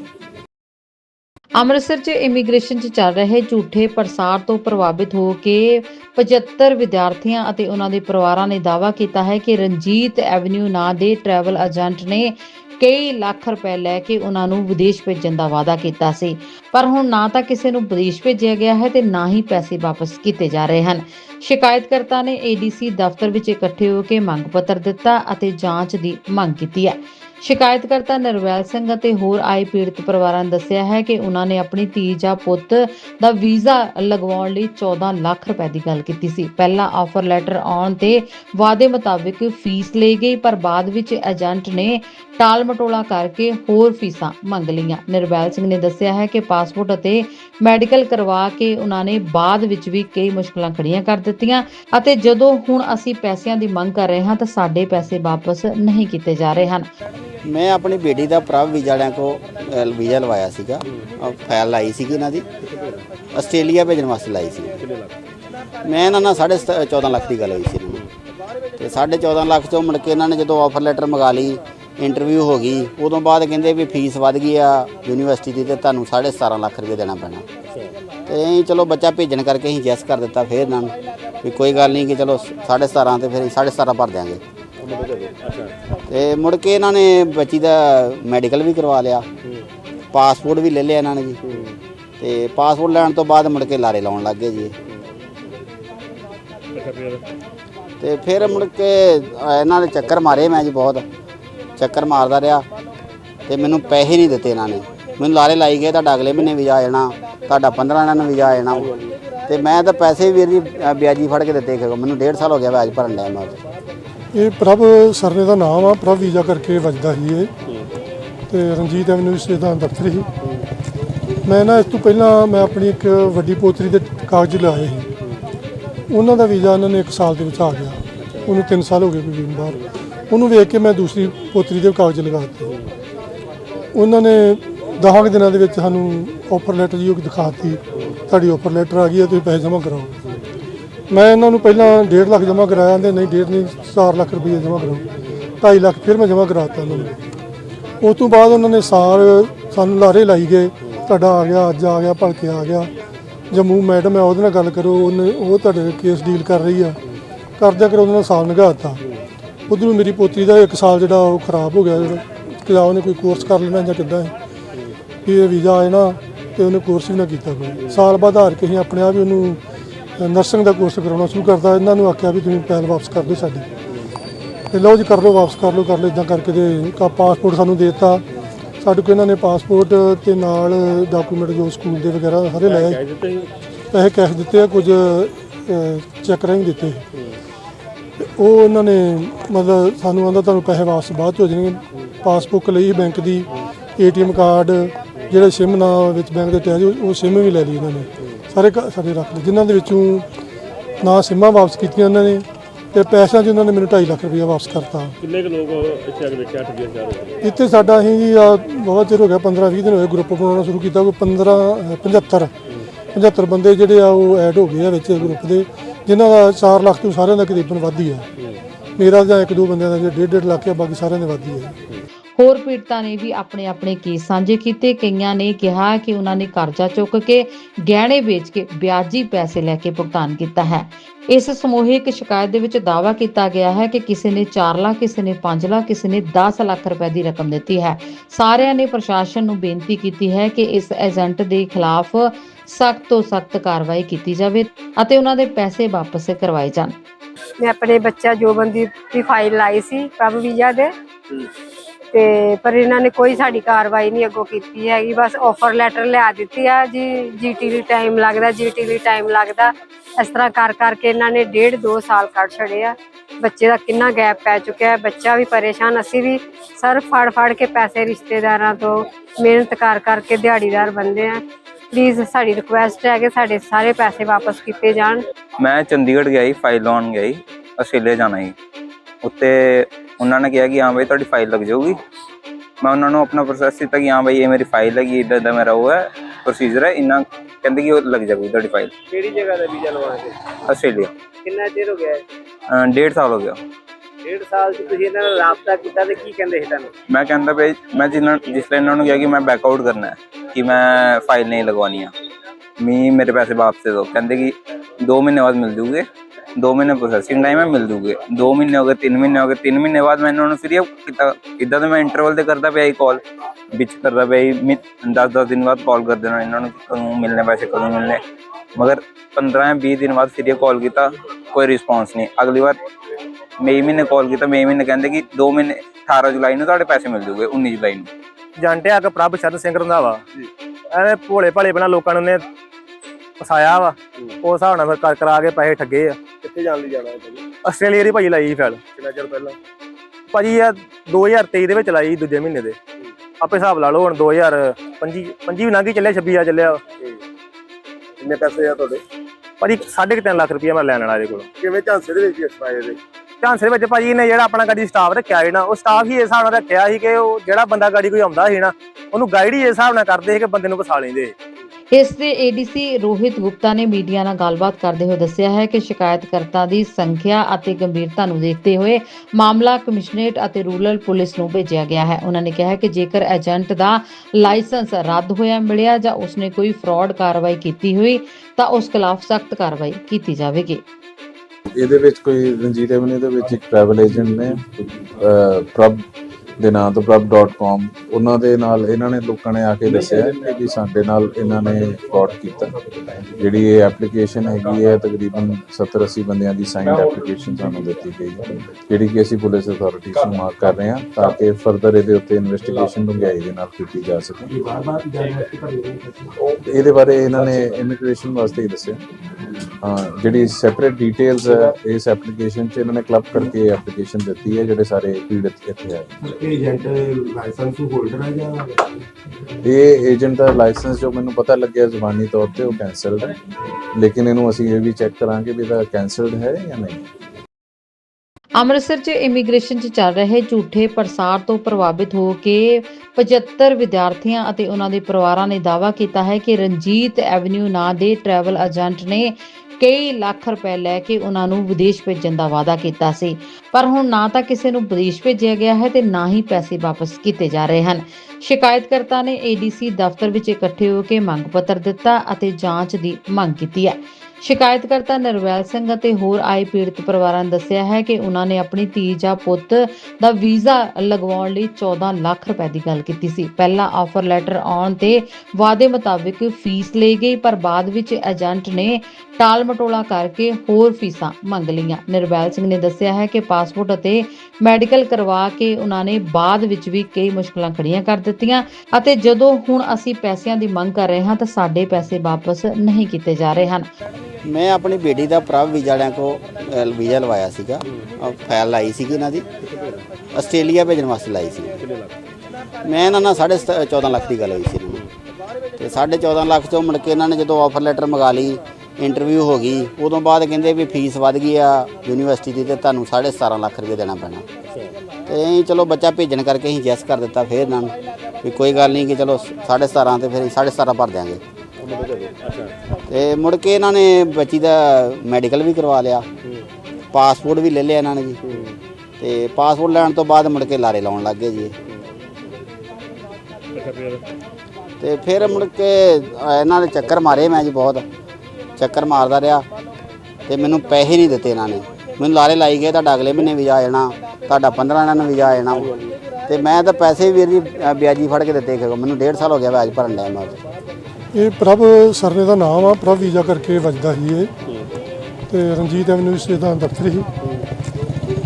ਅੰਮ੍ਰਿਤਸਰ 'ਚ ਇਮੀਗ੍ਰੇਸ਼ਨ 'ਚ ਚੱਲ ਰਹੇ ਝੂਠੇ ਪ੍ਰਸਾਰ ਤੋਂ ਪ੍ਰਭਾਵਿਤ ਹੋ ਕੇ 75 ਵਿਦਿਆਰਥੀਆਂ ਅਤੇ ਉਹਨਾਂ ਦੇ ਪਰਿਵਾਰਾਂ ਨੇ ਦਾਅਵਾ ਕੀਤਾ ਹੈ ਕਿ ਰਣਜੀਤ ਐਵਨਿਊ ਨਾਂ ਦੇ ਟਰੈਵਲ ਏਜੰਟ ਨੇ ਕਈ ਲੱਖ ਰੁਪਏ ਲੈ ਕੇ ਉਹਨਾਂ ਨੂੰ ਵਿਦੇਸ਼ ਭੇਜਣ ਦਾ ਵਾਅਦਾ ਕੀਤਾ ਸੀ। ਪਰ ਹੁਣ ਨਾ ਤਾਂ ਕਿਸੇ ਨੂੰ ਵਿਦੇਸ਼ ਭੇਜਿਆ ਗਿਆ ਹੈ ਤੇ ਨਾ ਹੀ ਪੈਸੇ ਵਾਪਸ ਕੀਤੇ ਜਾ ਰਹੇ ਹਨ। ਸ਼ਿਕਾਇਤਕਰਤਾ ਨੇ ਏਡੀਸੀ ਦਫ਼ਤਰ ਵਿੱਚ ਇਕੱਠੇ ਹੋ ਕੇ ਮੰਗ ਪੱਤਰ ਦਿੱਤਾ ਅਤੇ ਜਾਂਚ ਦੀ ਮੰਗ ਕੀਤੀ ਹੈ। ਸ਼ਿਕਾਇਤਕਰਤਾ ਨਰਵੈਲ ਸਿੰਘ ਅਤੇ ਹੋਰ ਆਏ ਪੀੜਤ ਪਰਿਵਾਰਾਂ ਨੇ ਦੱਸਿਆ ਹੈ ਕਿ ਉਹਨਾਂ ਨੇ ਆਪਣੀ ਧੀ ਜਾਂ ਪੁੱਤ ਦਾ ਵੀਜ਼ਾ ਲਗਵਾਉਣ ਲਈ 14 ਲੱਖ ਰੁਪਏ ਦੀ ਗੱਲ ਕੀਤੀ ਸੀ। ਪਹਿਲਾਂ ਆਫਰ ਲੈਟਰ ਆਉਣ ਤੇ ਵਾਅਦੇ ਮੁਤਾਬਿਕ ਫੀਸ ਲਈ ਗਈ, ਪਰ ਬਾਅਦ ਵਿੱਚ ਏਜੰਟ ਨੇ ਟਾਲ ਮਟੋਲਾ ਕਰਕੇ ਹੋਰ ਫੀਸਾਂ ਮੰਗ ਲਈਆਂ। ਨਿਰਵੈਲ ਸਿੰਘ ਨੇ ਦੱਸਿਆ ਹੈ ਕਿ ਪਾਸਪੋਰਟ ਅਤੇ ਮੈਡੀਕਲ ਕਰਵਾ ਕੇ ਉਹਨਾਂ ਨੇ ਬਾਅਦ ਵਿੱਚ ਵੀ ਕਈ ਮੁਸ਼ਕਲਾਂ ਖੜੀਆਂ ਕਰ ਦਿੱਤੀਆਂ ਅਤੇ ਜਦੋਂ ਹੁਣ ਅਸੀਂ ਪੈਸਿਆਂ ਦੀ ਮੰਗ ਕਰ ਰਹੇ ਹਾਂ ਤਾਂ ਸਾਡੇ ਪੈਸੇ ਵਾਪਸ ਨਹੀਂ ਕੀਤੇ ਜਾ ਰਹੇ ਹਨ। ਮੈਂ ਆਪਣੀ ਬੇਟੀ ਦਾ ਪ੍ਰਭ ਵੀਜ਼ਾ ਵਾਲਿਆਂ ਕੋ ਵੀਜ਼ਾ ਲਵਾਇਆ ਸੀਗਾ। ਅ, ਫਾਈਲ ਲਾਈ ਸੀਗੀ ਇਹਨਾਂ ਦੀ। ਆਸਟ੍ਰੇਲੀਆ ਭੇਜਣ ਵਾਸਤੇ ਲਾਈ ਸੀ। ਮੈਂ ਇਹਨਾਂ ਨਾਲ ਸਾਢੇ ਸਤ- 14 ਲੱਖ ਦੀ ਗੱਲ ਹੋਈ ਸੀ ਇਹਨਾਂ ਨਾਲ। ਤੇ ਸਾਢੇ 14 ਲੱਖ ਚੋਂ ਮੁੜ ਕੇ ਇਹਨਾਂ ਨੇ ਜਦੋਂ ਆਫਰ ਲੈਟਰ ਮੰਗਾ ਲਈ ਇੰਟਰਵਿਊ ਹੋ ਗਈ, ਉਦੋਂ ਬਾਅਦ ਕਹਿੰਦੇ ਵੀ ਫੀਸ ਵੱਧ ਗਈ ਆ ਯੂਨੀਵਰਸਿਟੀ ਦੀ ਤੇ ਤੁਹਾਨੂੰ ਸਾਢੇ 17 ਲੱਖ ਰੁਪਏ ਦੇਣਾ ਪੈਣਾ। ਤੇ ਅਸੀਂ ਚਲੋ ਬੱਚਾ ਭੇਜਣ ਕਰਕੇ ਅਸੀਂ ਜੈਸ ਕਰ ਦਿੱਤਾ ਫੇਰ ਇਹਨਾਂ ਨੂੰ, ਵੀ ਕੋਈ ਗੱਲ ਨਹੀਂ ਕਿ ਚਲੋ ਸਾਢੇ 17 ਤੇ ਫਿਰ ਅਸੀਂ ਸਾਢੇ 17 ਭਰ ਦਿਆਂਗੇ। ਤੇ ਮੁੜ ਕੇ ਇਹਨਾਂ ਨੇ ਬੱਚੀ ਦਾ ਮੈਡੀਕਲ ਵੀ ਕਰਵਾ ਲਿਆ ਪਾਸਪੋਰਟ ਵੀ ਲੈ ਲਿਆ ਇਹਨਾਂ ਨੇ ਜੀ। ਤੇ ਪਾਸਪੋਰਟ ਲੈਣ ਤੋਂ ਬਾਅਦ ਮੁੜ ਕੇ ਲਾਰੇ ਲਾਉਣ ਲੱਗ ਗਏ ਜੀ। ਅੱਛਾ ਫਿਰ ਤੇ ਫਿਰ ਮੁੜ ਕੇ ਇਹਨਾਂ ਨੇ ਚੱਕਰ ਮਾਰੇ ਮੈਂ ਜੀ ਬਹੁਤ। ਚੱਕਰ ਮਾਰਦਾ ਰਿਹਾ ਤੇ ਮੈਨੂੰ ਪੈਸੇ ਨਹੀਂ ਦਿੱਤੇ ਇਹਨਾਂ ਨੇ। ਮੈਨੂੰ ਲਾਰੇ ਲਾਈ ਗਏ, ਤੁਹਾਡਾ ਅਗਲੇ ਮਹੀਨੇ ਵੀਜ਼ਾ ਆ ਜਾਣਾ, ਤੁਹਾਡਾ 15 ਦਿਨਾਂ ਨੂੰ ਵੀਜ਼ਾ ਆ ਜਾਣਾ। ਤੇ ਮੈਂ ਤਾਂ ਪੈਸੇ ਵੀ ਵੀਰ ਜੀ ਵਿਆਜੀ ਫੜ ਕੇ ਦਿੱਤੇ ਕਿ ਮੈਨੂੰ ਡੇਢ ਸਾਲ ਹੋ ਗਿਆ ਵਿਆਜ ਭਰਨ ਡਿਆ ਮੈਂ ਇਹ ਪ੍ਰਭ ਸਰਨੇ ਦਾ ਨਾਮ ਆ, ਪ੍ਰਭ ਵੀਜ਼ਾ ਕਰਕੇ ਵੱਜਦਾ ਸੀ ਇਹ। ਤੇ ਰਣਜੀਤ ਐਵਨਿਊ ਸੇ ਦਾ ਦਫ਼ਤਰ ਸੀ। ਮੈਂ ਨਾ ਇਸ ਤੋਂ ਪਹਿਲਾਂ ਮੈਂ ਆਪਣੀ ਇੱਕ ਵੱਡੀ ਪੋਤਰੀ ਦੇ ਕਾਗਜ਼ ਲਾਏ ਸੀ। ਉਹਨਾਂ ਦਾ ਵੀਜ਼ਾ ਉਹਨਾਂ ਨੇ 1 ਸਾਲ ਦੇ ਵਿੱਚ ਆ ਗਿਆ। ਉਹਨੂੰ 3 ਸਾਲ ਹੋ ਗਏ ਵੀ ਬਾਹਰ। ਉਹਨੂੰ ਵੇਖ ਕੇ ਮੈਂ ਦੂਸਰੀ ਪੋਤਰੀ ਦੇ ਕਾਗਜ਼ ਲਗਾ ਦਿੱਤੇ। ਉਹਨਾਂ ਨੇ 10 ਦਿਨਾਂ ਦੇ ਵਿੱਚ ਸਾਨੂੰ ਆਫਰ ਲੈਟਰ ਜੀ ਉਹ ਦਿਖਾਤੀ ਤੁਹਾਡੀ ਆਫਰ ਲੈਟਰ ਆ ਗਈ ਹੈ, ਤੁਸੀਂ ਪੈਸੇ ਜਮ੍ਹਾਂ ਕਰਾਓ। ਮੈਂ ਇਹਨਾਂ ਨੂੰ ਪਹਿਲਾਂ 1.5 ਲੱਖ ਜਮ੍ਹਾਂ ਕਰਾਇਆ ਤੇ ਨਹੀਂ 1.5 ਨਹੀਂ 4 ਲੱਖ ਰੁਪਏ ਜਮ੍ਹਾਂ ਕਰਾਓ। 2.5 ਲੱਖ ਫਿਰ ਮੈਂ ਜਮ੍ਹਾਂ ਕਰਾਤਾ ਉਹਨਾਂ ਨੂੰ। ਉਸ ਤੋਂ ਬਾਅਦ ਉਹਨਾਂ ਨੇ ਸਾਲ ਸਾਨੂੰ ਲਾਰੇ ਲਾਈ ਗਏ, ਤੁਹਾਡਾ ਆ ਗਿਆ, ਅੱਜ ਆ ਗਿਆ, ਭਲਕੇ ਆ ਗਿਆ। ਜੰਮੂ ਮੈਡਮ ਹੈ ਉਹਦੇ ਨਾਲ ਗੱਲ ਕਰੋ, ਉਹਨੇ ਉਹ ਤੁਹਾਡੇ ਕੇਸ ਡੀਲ ਕਰ ਰਹੀ ਆ। ਕਰਦਿਆਂ ਕਰ ਉਹਨਾਂ ਨਾਲ ਸਾਲ ਨਿਗਾਹਤਾ ਉਧਰੋਂ ਮੇਰੀ ਪੋਤਰੀ ਦਾ ਇੱਕ ਸਾਲ ਜਿਹੜਾ ਉਹ ਖਰਾਬ ਹੋ ਗਿਆ ਜਿਹੜਾ ਕਿ ਉਹਨੇ ਕੋਈ ਕੋਰਸ ਕਰ ਲੈਣਾ ਜਾਂ ਕਿੱਦਾਂ ਇਹ ਵੀਜ਼ਾ ਆਏ ਨਾ ਤੇ ਉਹਨੇ ਕੋਰਸ ਵੀ ਨਾ ਕੀਤਾ ਕੋਈ। ਸਾਲ ਬਾਅਦ ਹਾਰ ਕੇ ਅਸੀਂ ਆਪਣੇ ਆਪ ਹੀ ਉਹਨੂੰ ਨਰਸਿੰਗ ਦਾ ਕੋਰਸ ਕਰਾਉਣਾ ਸ਼ੁਰੂ ਕਰਤਾ। ਇਹਨਾਂ ਨੂੰ ਆਖਿਆ ਵੀ ਤੁਸੀਂ ਪੈਨ ਵਾਪਸ ਕਰ ਦਿਓ ਸਾਡੀ। ਤੇ ਲਓ ਜੀ ਕਰ ਲਓ ਵਾਪਸ ਕਰ ਲਓ ਕਰ ਲਓ ਇਦਾਂ ਕਰਕੇ ਤੇ ਕਾ ਪਾਸਪੋਰਟ ਸਾਨੂੰ ਦੇ ਦਿੱਤਾ। ਸਾਡੇ ਕੋਲ ਇਹਨਾਂ ਨੇ ਪਾਸਪੋਰਟ ਤੇ ਨਾਲ ਡਾਕੂਮੈਂਟ ਜੋ ਸਕੂਲ ਦੇ ਵਗੈਰਾ ਸਾਰੇ ਲੈ ਆਏ ਪੈਸੇ ਕੈਸ਼ ਦਿੱਤੇ ਆ ਕੁਝ ਚੈੱਕ ਰਾਹੀਂ ਦਿੱਤੇ ਤੇ ਉਹ ਇਹਨਾਂ ਨੇ ਮਤਲਬ ਸਾਨੂੰ ਆਂਦਾ ਤੁਹਾਨੂੰ ਪੈਸੇ ਵਾਪਸ ਬਾਅਦ 'ਚ ਹੋ ਜਾਣਗੇ ਪਾਸਬੁੱਕ ਲਈ ਬੈਂਕ ਦੀ ਏਟੀਐਮ ਕਾਰਡ ਜਿਹੜੇ ਸਿਮ ਨਾ ਵਿੱਚ ਬੈਂਕ ਦੇ ਅਟੈਚ ਉਹ ਸਿਮ ਵੀ ਲੈ ਲਈ ਇਹਨਾਂ ਨੇ। ਸਾਰੇ ਕ- ਸਾਡੇ ਰੱਖ ਲਏ। ਜਿਨ੍ਹਾਂ ਦੇ ਵਿੱਚੋਂ ਨਾ ਸਿਮਾਂ ਵਾਪਸ ਕੀਤੀਆਂ ਇਹਨਾਂ ਨੇ ਤੇ ਪੈਸਿਆਂ 'ਚ ਉਹਨਾਂ ਨੇ ਮੈਨੂੰ 2.5 ਲੱਖ ਰੁਪਏ ਵਾਪਸ ਕਰਤਾ। ਕਿੰਨੇ ਕੁ ਲੋਕ ਇੱਥੇ ਆ ਕੇ ਵੇਖਿਆ ਠੱਗੀਆਂ ਜਾ ਰਹੇ ਇੱਥੇ ਸਾਡਾ ਅਸੀਂ ਜੀ ਬਹੁਤ ਚਿਰ ਹੋ ਗਿਆ 15 20 ਦਿਨ ਹੋਏ ਗਰੁੱਪ ਬਣਾਉਣਾ ਸ਼ੁਰੂ ਕੀਤਾ। ਕੋਈ 15 ਅ, 75 75 ਬੰਦੇ ਜਿਹੜੇ ਆ ਉਹ ਐਡ ਹੋ ਗਏ ਆ ਵਿੱਚ ਗਰੁੱਪ ਦੇ। ਜਿਨ੍ਹਾਂ ਦਾ 4 ਲੱਖ ਤੋਂ ਸਾਰਿਆਂ ਦਾ ਤਕਰੀਬਨ ਵੱਧ ਹੀ ਮੇਰਾ ਜਾਂ ਇੱਕ ਦੋ ਬੰਦਿਆਂ ਦਾ ਜਿਹੜਾ 1.5 ਲੱਖ ਆ ਬਾਕੀ ਸਾਰਿਆਂ ਦੇ ਵੱਧ ਹੀ ਹੋਰ ਪੀੜਤਾਂ ਨੇ ਵੀ ਆਪਣੇ ਆਪਣੇ ਕੇਸ ਸਾਂਝੇ ਕੀਤੇ। ਕਈਆਂ ਨੇ ਕਿਹਾ ਕਿ ਉਹਨਾਂ ਨੇ ਕਰਜ਼ਾ ਚੁੱਕ ਕੇ ਗਹਿਣੇ ਵੇਚ ਕੇ ਵਿਆਜੀ ਪੈਸੇ ਲੈ ਕੇ ਭੁਗਤਾਨ ਕੀਤਾ ਹੈ। ਇਸ ਸਮੂਹਿਕ ਸ਼ਿਕਾਇਤ ਦੇ ਵਿੱਚ ਦਾਅਵਾ ਕੀਤਾ ਗਿਆ ਹੈ ਕਿ ਕਿਸੇ ਨੇ 4 ਲੱਖ, ਕਿਸੇ ਨੇ 5 ਲੱਖ, ਕਿਸੇ ਨੇ 10 ਲੱਖ ਰੁਪਏ ਦੀ ਰਕਮ ਦਿੱਤੀ ਹੈ। ਸਾਰਿਆਂ ਨੇ ਪ੍ਰਸ਼ਾਸਨ ਨੂੰ ਬੇਨਤੀ ਕੀਤੀ ਹੈ ਕਿ ਇਸ ਏਜੰਟ ਦੇ ਖਿਲਾਫ ਸਖਤ ਤੋਂ ਸਖਤ ਕਾਰਵਾਈ ਕੀਤੀ ਜਾਵੇ ਅਤੇ ਉਹਨਾਂ ਦੇ ਪੈਸੇ ਵਾਪਸ ਕਰਵਾਏ ਜਾਣ। ਮੈਂ ਆਪਣੇ ਬੱਚਾ ਜੋਬਨ ਦੀ ਦੀ ਫਾਈਲ ਲਾਈ ਸੀ ਪ੍ਰਭ ਵੀਜ਼ਾ ਦੇ। ਤੇ ਪਰ ਇਹਨਾਂ ਨੇ ਕੋਈ ਸਾਡੀ ਕਾਰਵਾਈ ਨਹੀਂ ਅੱਗੋਂ ਕੀਤੀ ਹੈਗੀ। ਬਸ ਆਫਰ ਲੈਟਰ ਲਿਆ ਦਿੱਤੀ ਆ ਜੀ ਜੀਟੀਵੀ ਟਾਈਮ ਲੱਗਦਾ ਜੀਟੀਵੀ ਟਾਈਮ ਲੱਗਦਾ। ਇਸ ਤਰ੍ਹਾਂ ਕਰ ਕਰਕੇ ਇਹਨਾਂ ਨੇ ਡੇਢ ਦੋ ਸਾਲ ਕੱਢ ਛੜੇ ਆ। ਬੱਚੇ ਦਾ ਕਿੰਨਾ ਗੈਪ ਪੈ ਚੁੱਕਿਆ ਹੈ, ਬੱਚਾ ਵੀ ਪਰੇਸ਼ਾਨ। ਅਸੀਂ ਵੀ ਸਰ ਫੜ ਫੜ ਕੇ ਪੈਸੇ ਰਿਸ਼ਤੇਦਾਰਾਂ ਤੋਂ ਮਿਹਨਤ ਕਰ ਕਰਕੇ ਦਿਹਾੜੀਦਾਰ ਬੰਦੇ ਆ। ਪਲੀਜ਼ ਸਾਡੀ ਰਿਕੁਐਸਟ ਹੈ ਕਿ ਸਾਡੇ ਸਾਰੇ ਪੈਸੇ ਵਾਪਸ ਕੀਤੇ ਜਾਣ। ਮੈਂ ਚੰਡੀਗੜ੍ਹ ਗਿਆ ਸੀ ਫਾਈਲ ਲਾਉਣ ਗਿਆ ਸੀ ਆਸਟ੍ਰੇਲੀਆ ਜਾਣਾ ਸੀ ਉੱਤੇ ਉਹਨਾਂ ਨੇ ਕਿਹਾ ਕਿ ਹਾਂ ਬਈ ਤੁਹਾਡੀ ਫਾਈਲ ਲੱਗ ਜਾਊਗੀ। ਮੈਂ ਉਹਨਾਂ ਨੂੰ ਆਪਣਾ ਪ੍ਰੋਸੈਸ ਦਿੱਤਾ ਕਿ ਹਾਂ ਬਈ ਇਹ ਮੇਰੀ ਫਾਈਲ ਹੈਗੀ ਇਦਾਂ ਦਾ ਮੇਰਾ ਉਹ ਹੈ ਪ੍ਰੋਸੀਜਰ ਹੈ ਇੰਨਾ ਕਹਿੰਦੇ ਕਿ ਉਹ ਲੱਗ ਜਾਊਗੀ ਤੁਹਾਡੀ ਫਾਈਲ ਕਿਹੜੀ ਜਗ੍ਹਾ ਦਾ ਵੀਜ਼ਾ ਲਵਾਇਆ ਸੀ? ਆਸਟ੍ਰੇਲੀਆ। ਕਿੰਨਾ ਚਿਰ ਹੋ ਗਿਆ? ਹੈ? ਅਹ ਡੇਢ ਸਾਲ ਹੋ ਗਿਆ। ਡੇਢ ਸਾਲ ਚ ਤੁਸੀਂ ਇਹਨਾਂ ਨਾਲ ਰਾਬਤਾ ਕੀਤਾ ਤੇ ਕੀ ਕਹਿੰਦੇ ਸੀ ਤੁਹਾਨੂੰ? ਮੈਂ ਕਹਿੰਦਾ ਬਈ ਮੈਂ ਜਿਨ੍ਹਾਂ ਜਿਸ ਇਹਨਾਂ ਨੂੰ ਕਿਹਾ ਕਿ ਮੈਂ ਬੈਕ ਆਊਟ ਕਰਨਾ ਹੈ, ਕਿ ਮੈਂ ਫਾਈਲ ਨਹੀਂ ਲਗਵਾਉਣੀ ਆ ਮੀ ਮੇਰੇ ਪੈਸੇ ਵਾਪਸ ਦੇ ਦਿਓ। ਕਹਿੰਦੇ ਕਿ 2 ਮਹੀਨੇ ਬਾਅਦ ਮਿਲ ਜੂਗੇ। 2 ਮਹੀਨੇ ਪ੍ਰੋਸੈਸਿੰਗ ਟਾਈਮ ਹੈ, ਮਿਲ ਜੂਗੇ। 2 ਮਹੀਨੇ ਹੋ ਗਏ 3 ਮਹੀਨੇ ਹੋ ਗਏ। 3 ਮਹੀਨੇ ਬਾਅਦ ਮੈਂ ਇਹਨਾਂ ਨੂੰ ਫਿਰ ਕੀਤਾ। ਇਦਾਂ ਤਾਂ ਮੈਂ ਇੰਟਰਵਲ ਤੇ ਕਰਦਾ ਪਿਆ ਹੀ ਕਾਲ ਵਿੱਚ ਕਰਦਾ ਪਿਆ ਮੈਂ 10-10 ਦਿਨ ਬਾਅਦ ਕਾਲ ਕਰ ਦੇਣਾ ਇਹਨਾਂ ਨੂੰ ਕਦੋਂ ਮਿਲਨੇ ਪੈਸੇ, ਕਦੋਂ ਮਿਲਨੇ ਮਗਰ 15-20 ਦਿਨ ਬਾਅਦ ਫਿਰ ਇਹ ਕਾਲ ਕੀਤਾ। ਕੋਈ ਰਿਸਪੌਂਸ ਨਹੀਂ। ਅਗਲੀ ਵਾਰ ਮਈ ਮਹੀਨੇ ਕਾਲ ਕੀਤਾ ਮਈ ਮਹੀਨੇ ਕਹਿੰਦੇ ਕਿ 2 ਮਹੀਨੇ 18 ਜੁਲਾਈ ਨੂੰ ਤੁਹਾਡੇ ਪੈਸੇ ਮਿਲ ਜੂਗੇ 19 ਜੁਲਾਈ ਨੂੰ। ਜੰਟਿਆ ਕਿ ਪ੍ਰਭ ਸ਼ਰਨ ਸਿੰਘ ਰੰਧਾਵਾ। ਐਵੇਂ ਭੋਲੇ ਭਾਲੇ ਬਣਾ ਲੋਕਾਂ ਨੂੰ ਨੇ ਫਸਾਇਆ ਵਾ। ਉਸ ਹਿਸਾਬ ਨਾਲ ਫਿਰ ਕਰ ਕਰਾ ਕੇ ਪੈਸੇ ਠੱਗੇ ਆ। ਕਿੱਥੇ ਜਾਣ ਲਈ ਜਾਣਾ ਆਸਟ੍ਰੇਲੀਆ ਦੀ ਭਾਈ ਲਾਈ ਸੀ ਫੈਲ ਕਿੰਨਾ ਚਿਰ ਪਹਿਲਾਂ? ਭਾਜੀ ਆ 2023 ਦੇ ਵਿੱਚ ਲਾਈ ਦੂਜੇ ਮਹੀਨੇ ਦੇ। ਆਪੇ ਹਿਸਾਬ ਲਾ ਲਓ ਹੁਣ 2025 25 ਵੀ ਲੰਘੀ ਚੱਲਿਆ 26 ਆ ਚੱਲਿਆ। ਕਿੰਨੇ ਪੈਸੇ ਆ ਤੁਹਾਡੇ? ਭਾਜੀ 3.5 ਲੱਖ ਰੁਪਇਆ ਮੈਂ ਲੈਣ ਵਾਲਾ ਇਹਦੇ ਕੋਲ। ਕਿਵੇਂ ਝਾਂਸੇ ਦੇ ਵਿੱਚ ਆਏ ਦੇ ਝਾਂਸੇ ਵਿੱਚ ਭਾਜੀ ਨੇ ਜਿਹੜਾ ਆਪਣਾ ਗੱਡੀ ਸਟਾਫ ਰੱਖਿਆ ਸੀ ਨਾ, ਉਹ ਸਟਾਫ ਹੀ ਇਸ ਹਿਸਾਬ ਨਾਲ ਰੱਖਿਆ ਸੀ ਕਿ ਉਹ ਜਿਹੜਾ ਬੰਦਾ ਗਾੜੀ ਕੋਈ ਆਉਂਦਾ ਸੀ ਨਾ, ਉਹਨੂੰ ਗਾਈਡ ਹੀ ਇਸ ਹਿਸਾਬ ਨਾਲ ਕਰਦੇ ਸੀ ਕਿ ਬੰਦੇ ਨੂੰ ਫਸਾ ਲੈਂਦੇ ਸੀ। ਇਸ ਦੇ ਏਡੀਸੀ ਰੋਹਿਤ ਗੁਪਤਾ ਨੇ ਮੀਡੀਆ ਨਾਲ ਗੱਲਬਾਤ ਕਰਦੇ ਹੋਏ ਦੱਸਿਆ ਹੈ ਕਿ ਸ਼ਿਕਾਇਤਕਰਤਾ ਦੀ ਸੰਖਿਆ ਅਤੇ ਗੰਭੀਰਤਾ ਨੂੰ ਦੇਖਦੇ ਹੋਏ ਮਾਮਲਾ ਕਮਿਸ਼ਨਰੇਟ ਅਤੇ ਰੂਰਲ ਪੁਲਿਸ ਨੂੰ ਭੇਜਿਆ ਗਿਆ ਹੈ ਉਹਨਾਂ ਨੇ ਕਿਹਾ ਹੈ ਕਿ ਜੇਕਰ ਏਜੰਟ ਦਾ ਲਾਇਸੈਂਸ ਰੱਦ ਹੋਇਆ ਮਿਲਿਆ ਜਾਂ ਉਸਨੇ ਕੋਈ ਫਰਾਡ ਕਾਰਵਾਈ ਕੀਤੀ ਹੋਈ, ਤਾਂ ਉਸ ਖਿਲਾਫ ਸਖਤ ਕਾਰਵਾਈ ਕੀਤੀ ਜਾਵੇਗੀ ਇਹਦੇ ਵਿੱਚ ਕੋਈ ਰਣਜੀਤ ਐਵਨਿਊ ਦੇ ਵਿੱਚ ਇੱਕ ਟਰੈਵਲ ਏਜੰਟ ਨੇ ਪ੍ਰਭ ਦੇ ਨਾਂ ਤੋਂ ਪ੍ਰਭ.com ਉਹਨਾਂ ਦੇ ਨਾਲ ਇਹਨਾਂ ਨੇ ਲੋਕਾਂ ਨੇ ਆ ਕੇ ਦੱਸਿਆ ਕਿ ਸਾਡੇ ਨਾਲ ਇਹਨਾਂ ਨੇ ਫਰਾਡ ਕੀਤਾ। ਜਿਹੜੀ ਇਹ ਐਪਲੀਕੇਸ਼ਨ ਹੈਗੀ ਹੈ, ਤਕਰੀਬਨ 70 80 ਬੰਦਿਆਂ ਦੀ ਸਾਈਨਡ ਐਪਲੀਕੇਸ਼ਨ ਸਾਨੂੰ ਦਿੱਤੀ ਗਈ ਹੈ। ਜਿਹੜੀ ਕਿ ਅਸੀਂ ਪੁਲਿਸ ਅਥਾਰਟੀਜ਼ ਨੂੰ ਮਾਰਕ ਕਰ ਰਹੇ ਹਾਂ ਤਾਂ ਕਿ ਫਰਦਰ ਇਹਦੇ ਉੱਤੇ ਇਨਵੈਸਟੀਗੇਸ਼ਨ ਡੂੰਘਾਈ ਦੇ ਨਾਲ ਕੀਤੀ ਜਾ ਸਕੇ। ਇਹਦੇ ਬਾਰੇ ਇਹਨਾਂ ਨੇ ਇਮੀਗ੍ਰੇਸ਼ਨ ਵਾਸਤੇ ਹੀ ਦੱਸਿਆ। ਜਿਹੜੀ ਸੈਪਰੇਟ ਡਿਟੇਲਸ ਹੈ, ਇਸ ਐਪਲੀਕੇਸ਼ਨ 'ਚ ਇਹਨਾਂ ਨੇ ਕਲੱਬ ਕਰਕੇ ਐਪਲੀਕੇਸ਼ਨ ਦਿੱਤੀ ਹੈ, ਜਿਹੜੇ ਸਾਰੇ ਪੀੜਤ ਇੱਥੇ ਆਏ ਏਜੰਟ ਲਾਇਸੈਂਸ ਹੋਲਡਰ ਹੈ ਜਾਂ ਇਹ ਏਜੰਟ ਦਾ ਲਾਇਸੈਂਸ ਜੋ ਮੈਨੂੰ ਪਤਾ ਲੱਗਿਆ ਜ਼ੁਬਾਨੀ ਤੌਰ ਤੇ ਉਹ ਕੈਂਸਲਡ ਹੈ। ਲੇਕਿਨ ਇਹਨੂੰ ਅਸੀਂ ਇਹ ਵੀ ਚੈੱਕ ਕਰਾਂਗੇ ਵੀ ਇਹਦਾ ਕੈਂਸਲਡ ਹੈ ਜਾਂ ਨਹੀਂ। ਅੰਮ੍ਰਿਤਸਰ 'ਚ ਇਮੀਗ੍ਰੇਸ਼ਨ 'ਚ ਚੱਲ ਰਹੇ ਝੂਠੇ ਪ੍ਰਸਾਰ ਤੋਂ ਪ੍ਰਭਾਵਿਤ ਹੋ ਕੇ 75 ਵਿਦਿਆਰਥੀਆਂ ਅਤੇ ਉਹਨਾਂ ਦੇ ਪਰਿਵਾਰਾਂ ਨੇ ਦਾਅਵਾ ਕੀਤਾ ਹੈ ਕਿ ਰਣਜੀਤ ਐਵਨਿਊ ਨਾਂ ਦੇ ਟਰੈਵਲ ਏਜੰਟ ਨੇ ਕਈ ਲੱਖ ਰੁਪਏ ਲੈ ਕੇ ਉਹਨਾਂ ਨੂੰ ਵਿਦੇਸ਼ ਭੇਜਣ ਦਾ ਵਾਅਦਾ ਕੀਤਾ ਸੀ। ਪਰ ਹੁਣ ਨਾ ਤਾਂ ਕਿਸੇ ਨੂੰ ਵਿਦੇਸ਼ ਭੇਜਿਆ ਗਿਆ ਹੈ ਤੇ ਨਾ ਹੀ ਪੈਸੇ ਵਾਪਸ ਕੀਤੇ ਜਾ ਰਹੇ ਹਨ। ਸ਼ਿਕਾਇਤਕਰਤਾ ਨੇ ਏਡੀਸੀ ਦਫ਼ਤਰ ਵਿੱਚ ਇਕੱਠੇ ਹੋ ਕੇ ਮੰਗ ਪੱਤਰ ਦਿੱਤਾ ਅਤੇ ਜਾਂਚ ਦੀ ਮੰਗ ਕੀਤੀ ਹੈ। ਸ਼ਿਕਾਇਤਕਰਤਾ ਨਰਵੈਲ ਸਿੰਘ ਅਤੇ ਹੋਰ ਆਏ ਪੀੜਤ ਪਰਿਵਾਰਾਂ ਨੇ ਦੱਸਿਆ ਹੈ ਕਿ ਉਹਨਾਂ ਨੇ ਆਪਣੀ ਧੀ ਜਾਂ ਪੁੱਤ ਦਾ ਵੀਜ਼ਾ ਲਗਵਾਉਣ ਲਈ 14 ਲੱਖ ਰੁਪਏ ਦੀ ਗੱਲ ਕੀਤੀ ਸੀ। ਪਹਿਲਾਂ ਆਫਰ ਲੈਟਰ ਆਉਣ ਤੇ ਵਾਅਦੇ ਮੁਤਾਬਿਕ ਫੀਸ ਲਈ ਗਈ, ਪਰ ਬਾਅਦ ਵਿੱਚ ਏਜੰਟ ਨੇ ਟਾਲ ਮਟੋਲਾ ਕਰਕੇ ਹੋਰ ਫੀਸਾਂ ਮੰਗ ਲਈਆਂ। ਨਿਰਵੈਲ ਸਿੰਘ ਨੇ ਦੱਸਿਆ ਹੈ ਕਿ ਪਾਸਪੋਰਟ ਅਤੇ ਮੈਡੀਕਲ ਕਰਵਾ ਕੇ ਉਹਨਾਂ ਨੇ ਬਾਅਦ ਵਿੱਚ ਵੀ ਕਈ ਮੁਸ਼ਕਲਾਂ ਖੜੀਆਂ ਕਰ ਦਿੱਤੀਆਂ ਅਤੇ ਜਦੋਂ ਹੁਣ ਅਸੀਂ ਪੈਸਿਆਂ ਦੀ ਮੰਗ ਕਰ ਰਹੇ ਹਾਂ ਤਾਂ ਸਾਡੇ ਪੈਸੇ ਵਾਪਸ ਨਹੀਂ ਕੀਤੇ ਜਾ ਰਹੇ ਹਨ। ਮੈਂ ਆਪਣੀ ਬੇਟੀ ਦਾ ਪ੍ਰਭ ਵੀਜ਼ਾ ਵਾਲਿਆਂ ਕੋ ਵੀਜ਼ਾ ਲਵਾਇਆ ਸੀਗਾ। ਅ, ਫਾਈਲ ਲਾਈ ਸੀਗੀ ਇਹਨਾਂ ਦੀ। ਆਸਟ੍ਰੇਲੀਆ ਭੇਜਣ ਵਾਸਤੇ ਲਾਈ ਸੀ। ਮੈਂ ਇਹਨਾਂ ਨਾਲ ਸਾਢੇ ਸਤ- 14 ਲੱਖ ਦੀ ਗੱਲ ਹੋਈ ਸੀ ਇਹਨਾਂ ਨਾਲ। ਤੇ ਸਾਢੇ 14 ਲੱਖ ਚੋਂ ਮੁੜ ਕੇ ਇਹਨਾਂ ਨੇ ਜਦੋਂ ਆਫਰ ਲੈਟਰ ਮੰਗਾ ਲਈ ਇੰਟਰਵਿਊ ਹੋ ਗਈ ਉਦੋਂ ਬਾਅਦ ਕਹਿੰਦੇ ਵੀ ਫੀਸ ਵੱਧ ਗਈ ਆ ਯੂਨੀਵਰਸਿਟੀ ਦੀ ਤੇ ਤੁਹਾਨੂੰ ਸਾਢੇ 17 ਲੱਖ ਰੁਪਏ ਦੇਣਾ ਪੈਣਾ। ਤੇ ਅਸੀਂ ਚਲੋ ਬੱਚਾ ਭੇਜਣ ਕਰਕੇ ਅਸੀਂ ਜੈਸ ਕਰ ਦਿੱਤਾ ਫਿਰ ਇਹਨਾਂ ਨੂੰ ਵੀ ਕੋਈ ਗੱਲ ਨਹੀਂ ਕਿ ਚਲੋ ਸਾਢੇ 17 ਤੇ ਫਿਰ ਅਸੀਂ ਸਾਢੇ 17 ਭਰ ਦਿਆਂਗੇ। ਤੇ ਮੁੜ ਕੇ ਇਹਨਾਂ ਨੇ ਬੱਚੀ ਦਾ ਮੈਡੀਕਲ ਵੀ ਕਰਵਾ ਲਿਆ। ਪਾਸਪੋਰਟ ਵੀ ਲੈ ਲਿਆ ਇਹਨਾਂ ਨੇ ਜੀ। ਤੇ ਪਾਸਪੋਰਟ ਲੈਣ ਤੋਂ ਬਾਅਦ ਮੁੜ ਕੇ ਲਾਰੇ ਲਾਉਣ ਲੱਗ ਗਏ ਜੀ। ਤੇ ਫਿਰ ਮੁੜ ਕੇ ਇਹਨਾਂ ਨੇ ਚੱਕਰ ਮਾਰੇ ਮੈਂ ਜੀ ਬਹੁਤ। ਚੱਕਰ ਮਾਰਦਾ ਰਿਹਾ। ਤੇ ਮੈਨੂੰ ਪੈਸੇ ਨਹੀਂ ਦਿੱਤੇ ਇਹਨਾਂ ਨੇ। ਮੈਨੂੰ ਲਾਰੇ ਲਾਈ ਗਏ ਤੁਹਾਡਾ ਅਗਲੇ ਮਹੀਨੇ ਵੀਜ਼ਾ ਆ ਜਾਣਾ ਤੁਹਾਡਾ 15 ਦਿਨਾਂ ਨੂੰ ਵੀਜ਼ਾ ਆ ਜਾਣਾ। ਤੇ ਮੈਂ ਤਾਂ ਪੈਸੇ ਵੀ ਵੀਰ ਜੀ ਵਿਆਜੀ ਫੜ ਕੇ ਦਿੱਤੇ ਕਿਉਂਕਿ ਮੈਨੂੰ ਡੇਢ ਸਾਲ ਹੋ ਗਿਆ ਵਿਆਜ ਭਰਨ ਡਿਆ ਮੈਂ। ਇਹ ਪ੍ਰਭ ਸਰਨੇ ਦਾ ਨਾਮ ਆ, ਪ੍ਰਭ ਵੀਜ਼ਾ ਕਰਕੇ ਵੱਜਦਾ ਸੀ ਇਹ। ਤੇ ਰਣਜੀਤ ਐਵਨਿਊ ਸੇ ਦਾ ਦਫ਼ਤਰ ਸੀ।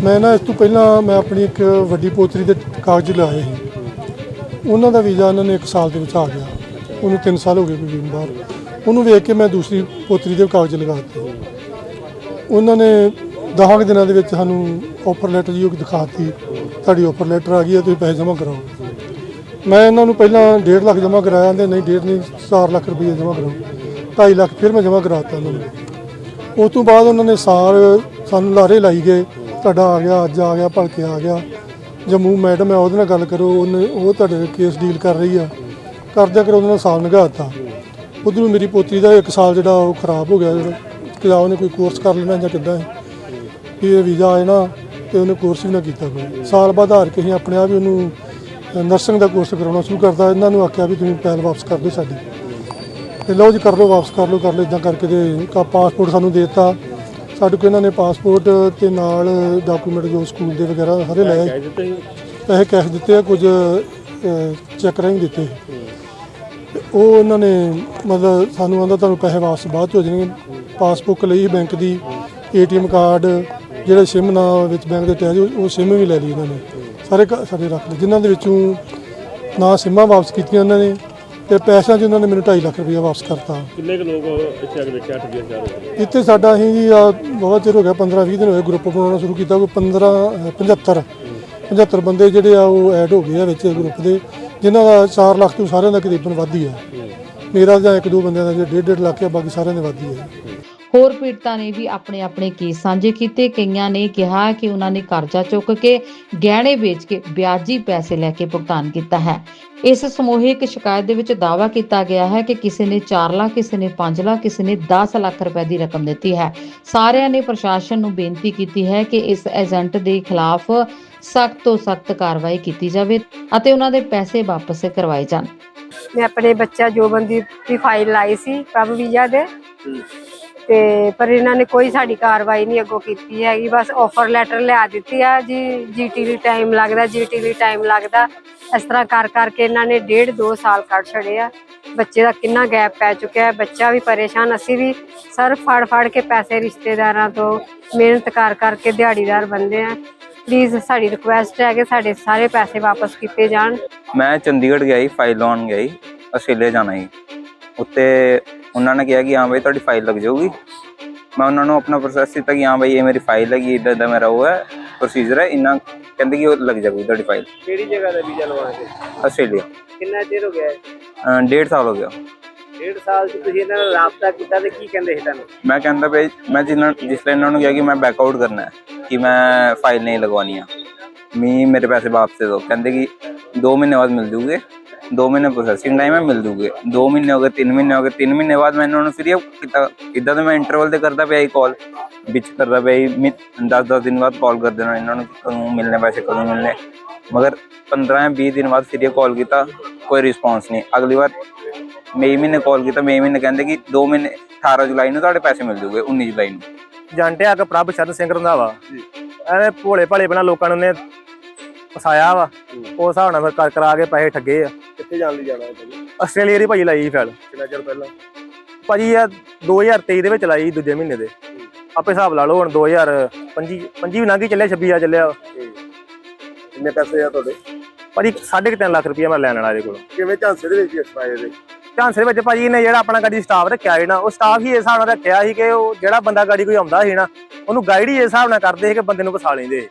ਮੈਂ ਨਾ ਇਸ ਤੋਂ ਪਹਿਲਾਂ ਮੈਂ ਆਪਣੀ ਇੱਕ ਵੱਡੀ ਪੋਤਰੀ ਦੇ ਕਾਗਜ਼ ਲਾਏ ਸੀ। ਉਹਨਾਂ ਦਾ ਵੀਜ਼ਾ ਉਹਨਾਂ ਨੇ 1 ਸਾਲ ਦੇ ਵਿੱਚ ਆ ਗਿਆ। ਉਹਨੂੰ 3 ਸਾਲ ਹੋ ਗਏ ਕੋਈ ਬਾਹਰ। ਉਹਨੂੰ ਵੇਖ ਕੇ ਮੈਂ ਦੂਸਰੀ ਪੋਤਰੀ ਦੇ ਕਾਗਜ਼ ਲਗਾ ਦਿੱਤੇ। ਉਹਨਾਂ ਨੇ 10 ਦਿਨਾਂ ਦੇ ਵਿੱਚ ਸਾਨੂੰ ਆਫਰ ਲੈਟਰ ਜੀ ਉਹ ਦਿਖਾਤੀ ਤੁਹਾਡੀ ਆਫਰ ਲੈਟਰ ਆ ਗਈ ਹੈ ਤੁਸੀਂ ਪੈਸੇ ਜਮ੍ਹਾਂ ਕਰਾਓ। ਮੈਂ ਇਹਨਾਂ ਨੂੰ ਪਹਿਲਾਂ 1.5 ਲੱਖ ਜਮ੍ਹਾਂ ਕਰਾਇਆ ਤੇ ਨਹੀਂ 1.5 ਨਹੀਂ 4 ਲੱਖ ਰੁਪਏ ਜਮ੍ਹਾਂ ਕਰਾਓ 2.5 ਲੱਖ ਫਿਰ ਮੈਂ ਜਮ੍ਹਾਂ ਕਰਾਤਾ ਉਹਨਾਂ ਨੂੰ। ਉਸ ਤੋਂ ਬਾਅਦ ਉਹਨਾਂ ਨੇ ਸਾਰ ਸਾਨੂੰ ਲਾਰੇ ਲਾਈ ਗਏ, ਤੁਹਾਡਾ ਆ ਗਿਆ, ਅੱਜ ਆ ਗਿਆ, ਭਲਕੇ ਆ ਗਿਆ। ਜੰਮੂ ਮੈਡਮ ਹੈ ਉਹਦੇ ਨਾਲ ਗੱਲ ਕਰੋ, ਉਹਨੇ, ਉਹ ਤੁਹਾਡੇ ਕੇਸ ਡੀਲ ਕਰ ਰਹੀ ਆ। ਕਰਦਿਆਂ ਕਰ, ਉਹਨਾਂ ਨੇ ਸਾਲ ਨਿਗਾਹਤਾ ਉਧਰੋਂ ਮੇਰੀ ਪੋਤਰੀ ਦਾ ਇੱਕ ਸਾਲ ਜਿਹੜਾ ਉਹ ਖਰਾਬ ਹੋ ਗਿਆ, ਜਿਹੜਾ ਕਿ ਉਹਨੇ ਕੋਈ ਕੋਰਸ ਕਰ ਲੈਣਾ ਜਾਂ ਕਿੱਦਾਂ ਵੀ ਇਹ ਵੀਜ਼ਾ ਆਏ ਨਾ, ਤੇ ਉਹਨੇ ਕੋਰਸ ਵੀ ਨਾ ਕੀਤਾ ਕੋਈ। ਸਾਲ ਬਾਅਦ ਹਾਰ ਕੇ ਅਸੀਂ ਆਪਣੇ ਆਪ ਹੀ ਉਹਨੂੰ ਨਰਸਿੰਗ ਦਾ ਕੋਰਸ ਕਰਾਉਣਾ ਸ਼ੁਰੂ ਕਰਤਾ ਇਹਨਾਂ ਨੂੰ ਆਖਿਆ ਵੀ ਤੁਸੀਂ ਪੈਲ ਵਾਪਸ ਕਰ ਦਿਓ ਸਾਡੀ। ਤੇ ਲਓ ਜੀ ਕਰ ਲਓ ਵਾਪਸ ਕਰ ਲਓ ਕਰ ਲਓ ਇਦਾਂ ਕਰਕੇ ਤੇ ਕਾ ਪਾਸਪੋਰਟ ਸਾਨੂੰ ਦੇ ਦਿੱਤਾ। ਸਾਡੇ ਕੋਲ ਇਹਨਾਂ ਨੇ ਪਾਸਪੋਰਟ ਤੇ ਨਾਲ ਡਾਕੂਮੈਂਟ ਜੋ ਸਕੂਲ ਦੇ ਵਗੈਰਾ ਸਾਰੇ ਲੈ ਆਏ ਪੈਸੇ ਕੈਸ਼ ਦਿੱਤੇ ਆ ਕੁਝ ਚੈੱਕ ਰਾਹੀਂ ਦਿੱਤੇ ਉਹ ਉਹਨਾਂ ਨੇ ਮਤਲਬ ਸਾਨੂੰ ਆਂਦਾ ਤੁਹਾਨੂੰ ਪੈਸੇ ਵਾਪਸ ਬਾਅਦ 'ਚ ਹੋ ਜਾਣਗੇ। ਪਾਸਬੁੱਕ ਲਈ ਬੈਂਕ ਦੀ ਏਟੀਐਮ ਕਾਰਡ ਜਿਹੜਾ ਸਿਮ ਨਾ ਵਿੱਚ ਬੈਂਕ ਦੇ ਅਟੈਚ ਉਹ ਸਿਮ ਵੀ ਲੈ ਲਈ ਇਹਨਾਂ ਨੇ। ਸਾਰੇ ਕ- ਸਾਡੇ ਰੱਖ ਲਏ ਜਿਨ੍ਹਾਂ ਦੇ ਵਿੱਚੋਂ ਨਾ ਸਿਮਾਂ ਵਾਪਸ ਕੀਤੀਆਂ ਉਹਨਾਂ ਨੇ ਤੇ ਪੈਸਿਆਂ 'ਚ ਉਹਨਾਂ ਨੇ ਮੈਨੂੰ 2.5 ਲੱਖ ਰੁਪਏ ਵਾਪਸ ਕਰਤਾ। ਕਿੰਨੇ ਕੁ ਲੋਕ ਇੱਥੇ ਆ ਕੇ ਵੇਖਿਆ ਠੱਗੀਆਂ ਜਾ ਰਹੇ ਇੱਥੇ ਸਾਡਾ ਅਸੀਂ ਜੀ ਆ ਬਹੁਤ ਚਿਰ ਹੋ ਗਿਆ 15 20 ਦਿਨ ਹੋਏ ਗਰੁੱਪ ਬਣਾਉਣਾ ਸ਼ੁਰੂ ਕੀਤਾ ਕੋਈ 15 ਅਹ 75 75 ਬੰਦੇ ਜਿਹੜੇ ਆ ਉਹ ਐਡ ਹੋ ਗਏ ਆ ਵਿੱਚ ਗਰੁੱਪ ਦੇ ਜਿਨ੍ਹਾਂ ਦਾ 4 ਲੱਖ ਤੋਂ ਸਾਰਿਆਂ ਦਾ ਤਕਰੀਬਨ ਵੱਧ ਹੀ ਆ ਮੇਰਾ ਜਾਂ ਇੱਕ ਦੋ ਬੰਦਿਆਂ ਦਾ ਜਿਹੜਾ 1.5 ਲੱਖ ਆ ਬਾਕੀ ਸਾਰਿਆਂ ਦੇ ਵੱਧ ਹੀ ਆ ਹੋਰ ਪੀੜਤਾਂ ਨੇ ਵੀ ਆਪਣੇ ਆਪਣੇ ਕੇਸ ਸਾਂਝੇ ਕੀਤੇ। ਕਈਆਂ ਨੇ ਕਿਹਾ ਕਿ ਉਹਨਾਂ ਨੇ ਕਰਜ਼ਾ ਚੁੱਕ ਕੇ ਗਹਿਣੇ ਵੇਚ ਕੇ ਵਿਆਜੀ ਪੈਸੇ ਲੈ ਕੇ ਭੁਗਤਾਨ ਕੀਤਾ ਹੈ। ਇਸ ਸਮੂਹਿਕ ਸ਼ਿਕਾਇਤ ਦੇ ਵਿੱਚ ਦਾਅਵਾ ਕੀਤਾ ਗਿਆ ਹੈ ਕਿ ਕਿਸੇ ਨੇ 4 ਲੱਖ, ਕਿਸੇ ਨੇ 5 ਲੱਖ, ਕਿਸੇ ਨੇ 10 ਲੱਖ ਰੁਪਏ ਦੀ ਰਕਮ ਦਿੱਤੀ ਹੈ। ਸਾਰਿਆਂ ਨੇ ਪ੍ਰਸ਼ਾਸਨ ਨੂੰ ਬੇਨਤੀ ਕੀਤੀ ਹੈ ਕਿ ਇਸ ਏਜੰਟ ਦੇ ਖਿਲਾਫ ਸਖਤ ਤੋਂ ਸਖਤ ਕਾਰਵਾਈ ਕੀਤੀ ਜਾਵੇ ਅਤੇ ਉਹਨਾਂ ਦੇ ਪੈਸੇ ਵਾਪਸ ਕਰਵਾਏ ਜਾਣ। ਮੈਂ ਆਪਣੇ ਬੱਚਾ ਜੋਬਨ ਦੀ ਦੀ ਫਾਈਲ ਲਾਈ ਸੀ ਪ੍ਰਭ ਵੀਜ਼ਾ ਦੇ। ਤੇ ਪਰ ਇਹਨਾਂ ਨੇ ਕੋਈ ਸਾਡੀ ਕਾਰਵਾਈ ਨਹੀਂ ਅੱਗੋਂ ਕੀਤੀ ਹੈਗੀ, ਬਸ ਆਫਰ ਲੈਟਰ ਲਿਆ ਦਿੱਤੀ ਆ ਜੀ ਜੀਟੀ ਲਈ ਟਾਈਮ ਲੱਗਦਾ ਜੀਟੀ ਲਈ ਟਾਈਮ ਲੱਗਦਾ। ਇਸ ਤਰ੍ਹਾਂ ਕਰ ਕਰਕੇ ਇਹਨਾਂ ਨੇ ਡੇਢ ਦੋ ਸਾਲ ਕੱਢ ਛੜੇ ਆ। ਬੱਚੇ ਦਾ ਕਿੰਨਾ ਗੈਪ ਪੈ ਚੁੱਕਿਆ ਹੈ, ਬੱਚਾ ਵੀ ਪਰੇਸ਼ਾਨ। ਅਸੀਂ ਵੀ ਸਰ ਫੜ ਫੜ ਕੇ ਪੈਸੇ ਰਿਸ਼ਤੇਦਾਰਾਂ ਤੋਂ ਮਿਹਨਤ ਕਰ ਕਰਕੇ ਦਿਹਾੜੀਦਾਰ ਬੰਦੇ ਆ। ਪਲੀਜ਼ ਸਾਡੀ ਰਿਕੁਐਸਟ ਹੈ ਕਿ ਸਾਡੇ ਸਾਰੇ ਪੈਸੇ ਵਾਪਸ ਕੀਤੇ ਜਾਣ। ਮੈਂ ਚੰਡੀਗੜ੍ਹ ਗਿਆ ਸੀ ਫਾਈਲ ਲਾਉਣ ਗਿਆ ਸੀ ਆਸਟ੍ਰੇਲੀਆ ਜਾਣਾ ਸੀ ਉੱਤੇ ਉਹਨਾਂ ਨੇ ਕਿਹਾ ਕਿ ਹਾਂ ਬਈ ਤੁਹਾਡੀ ਫਾਈਲ ਲੱਗ ਜਾਊਗੀ। ਮੈਂ ਉਹਨਾਂ ਨੂੰ ਆਪਣਾ ਪ੍ਰੋਸੈਸ ਦਿੱਤਾ ਕਿ ਹਾਂ ਬਈ ਇਹ ਮੇਰੀ ਫਾਈਲ ਹੈਗੀ ਇਦਾਂ ਦਾ ਮੇਰਾ ਉਹ ਹੈ ਪ੍ਰੋਸੀਜਰ ਹੈ ਇੰਨਾ ਕਹਿੰਦੇ ਕਿ ਉਹ ਲੱਗ ਜਾਊਗੀ ਤੁਹਾਡੀ ਫਾਈਲ ਕਿਹੜੀ ਜਗ੍ਹਾ ਦਾ ਵੀਜ਼ਾ ਲਵਾਉਣਾ ਸੀ? ਆਸਟ੍ਰੇਲੀਆ। ਕਿੰਨਾ ਚਿਰ ਹੋ ਗਿਆ? ਹੈ? ਡੇਢ ਸਾਲ ਹੋ ਗਿਆ। ਡੇਢ ਸਾਲ ਚ ਤੁਸੀਂ ਇਹਨਾਂ ਨਾਲ ਰਾਬਤਾ ਕੀਤਾ ਤੇ ਕੀ ਕਹਿੰਦੇ ਸੀ ਤੁਹਾਨੂੰ? ਮੈਂ ਕਹਿੰਦਾ ਬਈ ਮੈਂ ਜਿੰਨਾ ਜਿਸ ਲਈ ਇਹਨਾਂ ਨੂੰ ਕਿਹਾ ਕਿ ਮੈਂ ਬੈਕ ਆਊਟ ਕਰਨਾ ਹੈ ਕਿ ਮੈਂ ਫਾਈਲ ਨਹੀਂ ਲਗਵਾਉਣੀ ਆ। ਮੀ ਮੇਰੇ ਪੈਸੇ ਵਾਪਸ ਦੇ ਦਿਓ। ਕਹਿੰਦੇ ਕਿ 2 ਮਹੀਨੇ ਬਾਅਦ ਮਿਲ ਜੂਗੇ। 2 ਮਹੀਨੇ ਪ੍ਰੋਸੈਸਿੰਗ ਟਾਈਮ ਹੈ ਮਿਲ ਜੂਗੇ। 2 ਮਹੀਨੇ ਹੋ ਗਏ 3 ਮਹੀਨੇ ਹੋ ਗਏ 3 ਮਹੀਨੇ ਬਾਅਦ ਮੈਂ ਇਹਨਾਂ ਨੂੰ ਫਿਰ ਇਹ ਕੀਤਾ ਇਦਾਂ ਤਾਂ ਮੈਂ ਇੰਟਰਵਲ ਤੇ ਕਰਦਾ ਪਿਆ ਹੀ ਕਾਲ ਵਿੱਚ ਕਰਦਾ ਪਿਆ ਹੀ 10-10 ਦਿਨ ਬਾਅਦ ਕਾਲ ਕਰ ਦੇਣਾ ਇਹਨਾਂ ਨੂੰ ਕਿ ਕਦੋਂ ਮਿਲਨੇ ਪੈਸੇ ਕਦੋਂ ਮਿਲਨੇ ਮਗਰ 15 20 ਦਿਨ ਬਾਅਦ ਫਿਰ ਇਹ ਕਾਲ ਕੀਤਾ ਕੋਈ ਰਿਸਪੌਂਸ ਨਹੀਂ। ਅਗਲੀ ਵਾਰ ਮਈ ਮਹੀਨੇ ਕਾਲ ਕੀਤਾ ਮਈ ਮਹੀਨੇ ਕਹਿੰਦੇ ਕਿ 2 ਮਹੀਨੇ 18 ਜੁਲਾਈ ਨੂੰ ਤੁਹਾਡੇ ਪੈਸੇ ਮਿਲ ਜੂਗੇ 19 ਜੁਲਾਈ ਨੂੰ। ਜੰਟਿਆ ਕਿ ਪ੍ਰਭ ਸ਼ਰਨ ਸਿੰਘ ਰੰਧਾਵਾ। ਐਵੇਂ ਭੋਲੇ ਭਾਲੇ ਬਣਾ ਲੋਕਾਂ ਨੂੰ ਨੇ ਫਸਾਇਆ ਵਾ। ਉਸ ਹਿਸਾਬ ਨਾਲ ਫਿਰ ਕਰ ਕਰਾ ਕੇ ਪੈਸੇ ਠੱਗੇ ਆ। ਕਿੱਥੇ ਜਾਣ ਲਈ ਜਾਣਾ ਹੈ ਤੁਹਾਨੂੰ ਆਸਟ੍ਰੇਲੀਆ ਦੀ ਭਾਈ ਲਾਈ ਸੀ ਫੈਲ। ਕਿੰਨਾ ਚਿਰ ਪਹਿਲਾਂ? ਭਾਜੀ ਆ 2023 ਦੇ ਵਿੱਚ ਲਾਈ ਦੂਜੇ ਮਹੀਨੇ ਦੇ। ਆਪੇ ਹਿਸਾਬ ਲਾ ਲਓ ਹੁਣ 2025 25 ਵੀ ਲੰਘੀ ਚੱਲਿਆ 26 ਆ ਚੱਲਿਆ। ਕਿੰਨੇ ਪੈਸੇ ਆ ਤੁਹਾਡੇ? ਭਾਜੀ 3.5 ਲੱਖ ਰੁਪਇਆ ਮੈਂ ਲੈਣ ਵਾਲਾ ਇਹਦੇ ਕੋਲ। ਕਿਵੇਂ ਝਾਂਸੇ ਦੇ ਵਿੱਚ ਐਕਸਪਾਇਰ ਦੇ ਝਾਂਸੇ ਦੇ ਵਿੱਚ ਭਾਜੀ ਨੇ ਜਿਹੜਾ ਆਪਣਾ ਗੱਡੀ ਸਟਾਫ ਰੱਖਿਆ ਸੀ ਨਾ ਉਹ ਸਟਾਫ ਹੀ ਇਸ ਹਿਸਾਬ ਨਾਲ ਰੱਖਿਆ ਸੀ ਕਿ ਉਹ ਜਿਹੜਾ ਬੰਦਾ ਗਾੜੀ ਕੋਈ ਆਉਂਦਾ ਸੀ ਨਾ ਉਹਨੂੰ ਗਾਈਡ ਹੀ ਇਸ ਹਿਸਾਬ ਨਾਲ ਕਰਦੇ ਸੀ ਕਿ ਬੰਦੇ ਨੂੰ ਫਸਾ ਲੈਂਦੇ ਸੀ।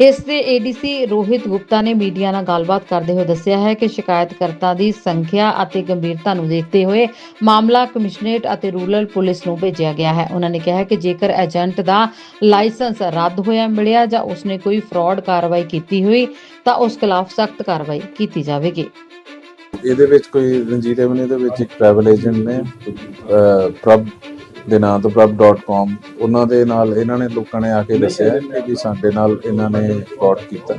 ਇਸ ਦੇ ਏਡੀਸੀ ਰੋਹਿਤ ਗੁਪਤਾ ਨੇ ਮੀਡੀਆ ਨਾਲ ਗੱਲਬਾਤ ਕਰਦੇ ਹੋਏ ਦੱਸਿਆ ਹੈ ਕਿ ਸ਼ਿਕਾਇਤਕਰਤਾ ਦੀ ਸੰਖਿਆ ਅਤੇ ਗੰਭੀਰਤਾ ਨੂੰ ਦੇਖਦੇ ਹੋਏ ਮਾਮਲਾ ਕਮਿਸ਼ਨਰੇਟ ਅਤੇ ਰੂਰਲ ਪੁਲਿਸ ਨੂੰ ਭੇਜਿਆ ਗਿਆ ਹੈ। ਉਹਨਾਂ ਨੇ ਕਿਹਾ ਹੈ ਕਿ ਜੇਕਰ ਏਜੰਟ ਦਾ ਲਾਇਸੈਂਸ ਰੱਦ ਹੋਇਆ ਮਿਲਿਆ ਜਾਂ ਉਸਨੇ ਕੋਈ ਫਰਾਡ ਕਾਰਵਾਈ ਕੀਤੀ ਹੋਈ, ਤਾਂ ਉਸ ਖਿਲਾਫ ਸਖਤ ਕਾਰਵਾਈ ਕੀਤੀ ਜਾਵੇਗੀ। ਇਹਦੇ ਵਿੱਚ ਕੋਈ ਰਣਜੀਤ ਐਵਨਿਊ ਦੇ ਵਿੱਚ ਇੱਕ ਟਰੈਵਲ ਏਜੰਟ ਨੇ ਪ੍ਰਭ ਦੇ ਨਾਂ ਤੋਂ ਪ੍ਰਭ.com ਉਹਨਾਂ ਦੇ ਨਾਲ ਇਹਨਾਂ ਨੇ ਲੋਕਾਂ ਨੇ ਆ ਕੇ ਦੱਸਿਆ ਕਿ ਸਾਡੇ ਨਾਲ ਇਹਨਾਂ ਨੇ ਫਰਾਡ ਕੀਤਾ।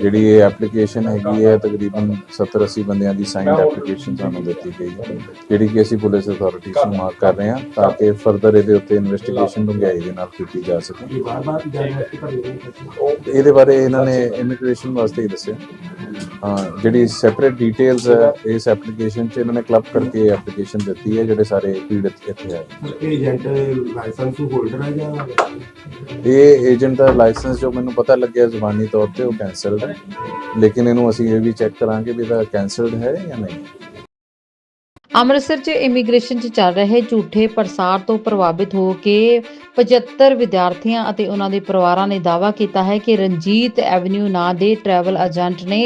ਜਿਹੜੀ ਇਹ ਐਪਲੀਕੇਸ਼ਨ ਹੈਗੀ ਹੈ, ਤਕਰੀਬਨ 70 80 ਬੰਦਿਆਂ ਦੀ ਸਾਈਨਡ ਐਪਲੀਕੇਸ਼ਨ ਸਾਨੂੰ ਦਿੱਤੀ ਗਈ ਹੈ। ਜਿਹੜੀ ਕਿ ਅਸੀਂ ਪੁਲਿਸ ਅਥਾਰਟੀਜ਼ ਨੂੰ ਮਾਰਕ ਕਰ ਰਹੇ ਹਾਂ ਤਾਂ ਕਿ ਫਰਦਰ ਇਹਦੇ ਉੱਤੇ ਇਨਵੈਸਟੀਗੇਸ਼ਨ ਡੂੰਘਾਈ ਦੇ ਨਾਲ ਕੀਤੀ ਜਾ ਸਕੇ। ਇਹਦੇ ਬਾਰੇ ਇਹਨਾਂ ਨੇ ਇਮੀਗ੍ਰੇਸ਼ਨ ਵਾਸਤੇ ਹੀ ਦੱਸਿਆ। ਜਿਹੜੀ ਸੈਪਰੇਟ ਡਿਟੇਲਸ ਹੈ, ਇਸ ਐਪਲੀਕੇਸ਼ਨ 'ਚ ਇਹਨਾਂ ਨੇ ਕਲੱਬ ਕਰਕੇ ਐਪਲੀਕੇਸ਼ਨ ਦਿੱਤੀ ਹੈ, ਜਿਹੜੇ ਸਾਰੇ ਪੀੜਤ ਇੱਥੇ ਆਏ। ਏਜੰਟ ਲਾਇਸੈਂਸ ਹੋਲਡਰ ਹੈ ਜਾਂ ਇਹ ਏਜੰਟ ਦਾ ਲਾਇਸੈਂਸ ਜੋ ਮੈਨੂੰ ਪਤਾ ਲੱਗਿਆ ਜ਼ੁਬਾਨੀ ਤੌਰ ਤੇ ਉਹ ਕੈਂਸਲਡ ਹੈ। ਲੇਕਿਨ ਇਹਨੂੰ ਅਸੀਂ ਇਹ ਵੀ ਚੈੱਕ ਕਰਾਂਗੇ ਵੀ ਇਹਦਾ ਕੈਂਸਲਡ ਹੈ ਜਾਂ ਨਹੀਂ। ਅੰਮ੍ਰਿਤਸਰ 'ਚ ਇਮੀਗ੍ਰੇਸ਼ਨ 'ਚ ਚੱਲ ਰਹੇ ਝੂਠੇ ਪ੍ਰਸਾਰ ਤੋਂ ਪ੍ਰਭਾਵਿਤ ਹੋ ਕੇ 75 ਵਿਦਿਆਰਥੀਆਂ ਅਤੇ ਉਹਨਾਂ ਦੇ ਪਰਿਵਾਰਾਂ ਨੇ ਦਾਅਵਾ ਕੀਤਾ ਹੈ ਕਿ ਰਣਜੀਤ ਐਵਨਿਊ ਨਾਂ ਦੇ ਟਰੈਵਲ ਏਜੰਟ ਨੇ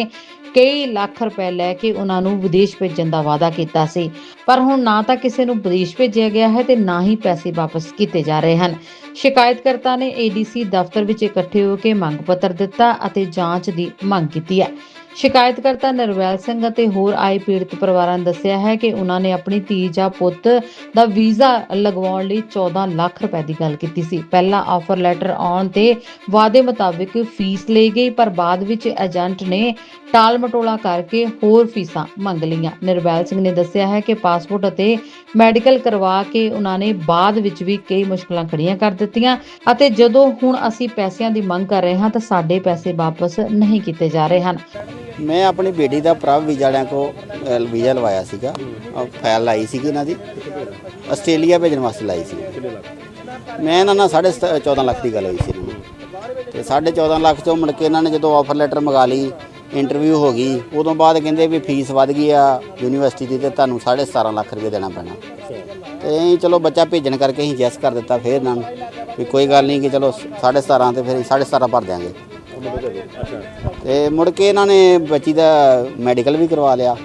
ਕਈ ਲੱਖ ਰੁਪਏ ਲੈ ਕੇ ਉਹਨਾਂ ਨੂੰ ਵਿਦੇਸ਼ ਭੇਜਣ ਦਾ ਵਾਅਦਾ ਕੀਤਾ ਸੀ। ਪਰ ਹੁਣ ਨਾ ਤਾਂ ਕਿਸੇ ਨੂੰ ਵਿਦੇਸ਼ ਭੇਜਿਆ ਗਿਆ ਹੈ ਤੇ ਨਾ ਹੀ ਪੈਸੇ ਵਾਪਸ ਕੀਤੇ ਜਾ ਰਹੇ ਹਨ। ਸ਼ਿਕਾਇਤਕਰਤਾ ਨੇ ਏਡੀਸੀ ਦਫ਼ਤਰ ਵਿੱਚ ਇਕੱਠੇ ਹੋ ਕੇ ਮੰਗ ਪੱਤਰ ਦਿੱਤਾ ਅਤੇ ਜਾਂਚ ਦੀ ਮੰਗ ਕੀਤੀ ਹੈ। ਸ਼ਿਕਾਇਤਕਰਤਾ ਨਰਵੈਲ ਸਿੰਘ ਅਤੇ ਹੋਰ ਆਏ ਪੀੜਤ ਪਰਿਵਾਰਾਂ ਨੇ ਦੱਸਿਆ ਹੈ ਕਿ ਉਹਨਾਂ ਨੇ ਆਪਣੀ ਧੀ ਜਾਂ ਪੁੱਤ ਦਾ ਵੀਜ਼ਾ ਲਗਵਾਉਣ ਲਈ 14 ਲੱਖ ਰੁਪਏ ਦੀ ਗੱਲ ਕੀਤੀ ਸੀ। ਪਹਿਲਾਂ ਆਫਰ ਲੈਟਰ ਆਉਣ ਤੇ ਵਾਅਦੇ ਮੁਤਾਬਿਕ ਫੀਸ ਲਈ ਗਈ, ਪਰ ਬਾਅਦ ਵਿੱਚ ਏਜੰਟ ਨੇ ਟਾਲ ਮਟੋਲਾ ਕਰਕੇ ਹੋਰ ਫੀਸਾਂ ਮੰਗ ਲਈਆਂ। ਨਿਰਵੈਲ ਸਿੰਘ ਨੇ ਦੱਸਿਆ ਹੈ ਕਿ ਪਾਸਪੋਰਟ ਅਤੇ ਮੈਡੀਕਲ ਕਰਵਾ ਕੇ ਉਹਨਾਂ ਨੇ ਬਾਅਦ ਵਿੱਚ ਵੀ ਕਈ ਮੁਸ਼ਕਲਾਂ ਖੜੀਆਂ ਕਰ ਦਿੱਤੀਆਂ ਅਤੇ ਜਦੋਂ ਹੁਣ ਅਸੀਂ ਪੈਸਿਆਂ ਦੀ ਮੰਗ ਕਰ ਰਹੇ ਹਾਂ ਤਾਂ ਸਾਡੇ ਪੈਸੇ ਵਾਪਸ ਨਹੀਂ ਕੀਤੇ ਜਾ ਰਹੇ ਹਨ। ਮੈਂ ਆਪਣੀ ਬੇਟੀ ਦਾ ਪ੍ਰਭ ਵੀਜ਼ਾ ਵਾਲਿਆਂ ਕੋ ਵੀਜ਼ਾ ਲਵਾਇਆ ਸੀਗਾ। ਅ, ਫਾਈਲ ਲਾਈ ਸੀਗੀ ਇਹਨਾਂ ਦੀ। ਆਸਟ੍ਰੇਲੀਆ ਭੇਜਣ ਵਾਸਤੇ ਲਾਈ ਸੀ। ਮੈਂ ਇਹਨਾਂ ਨਾਲ ਸਾਢੇ ਸਤ- 14 ਲੱਖ ਦੀ ਗੱਲ ਹੋਈ ਸੀ ਇਹਨਾਂ ਨਾਲ। ਤੇ ਸਾਢੇ 14 ਲੱਖ ਚੋਂ ਮੁੜ ਕੇ ਇਹਨਾਂ ਨੇ ਜਦੋਂ ਆਫਰ ਲੈਟਰ ਮੰਗਾ ਲਈ ਇੰਟਰਵਿਊ ਹੋ ਗਈ ਉਦੋਂ ਬਾਅਦ ਕਹਿੰਦੇ ਵੀ ਫੀਸ ਵੱਧ ਗਈ ਆ ਯੂਨੀਵਰਸਿਟੀ ਦੀ ਤੇ ਤੁਹਾਨੂੰ ਸਾਢੇ 17 ਲੱਖ ਰੁਪਏ ਦੇਣਾ ਪੈਣਾ। ਤੇ ਅਸੀਂ ਚਲੋ ਬੱਚਾ ਭੇਜਣ ਕਰਕੇ ਅਸੀਂ ਜੈਸ ਕਰ ਦਿੱਤਾ ਫੇਰ ਇਹਨਾਂ ਨੂੰ ਵੀ ਕੋਈ ਗੱਲ ਨਹੀਂ ਕਿ ਚਲੋ ਸਾਢੇ 17 ਤੇ ਫਿਰ ਅਸੀਂ ਸਾਢੇ 17 ਭਰ ਦਿਆਂਗੇ। ਤੇ ਮੁੜ ਕੇ ਇਹਨਾਂ ਨੇ ਬੱਚੀ ਦਾ ਮੈਡੀਕਲ ਵੀ ਕਰਵਾ ਲਿਆ।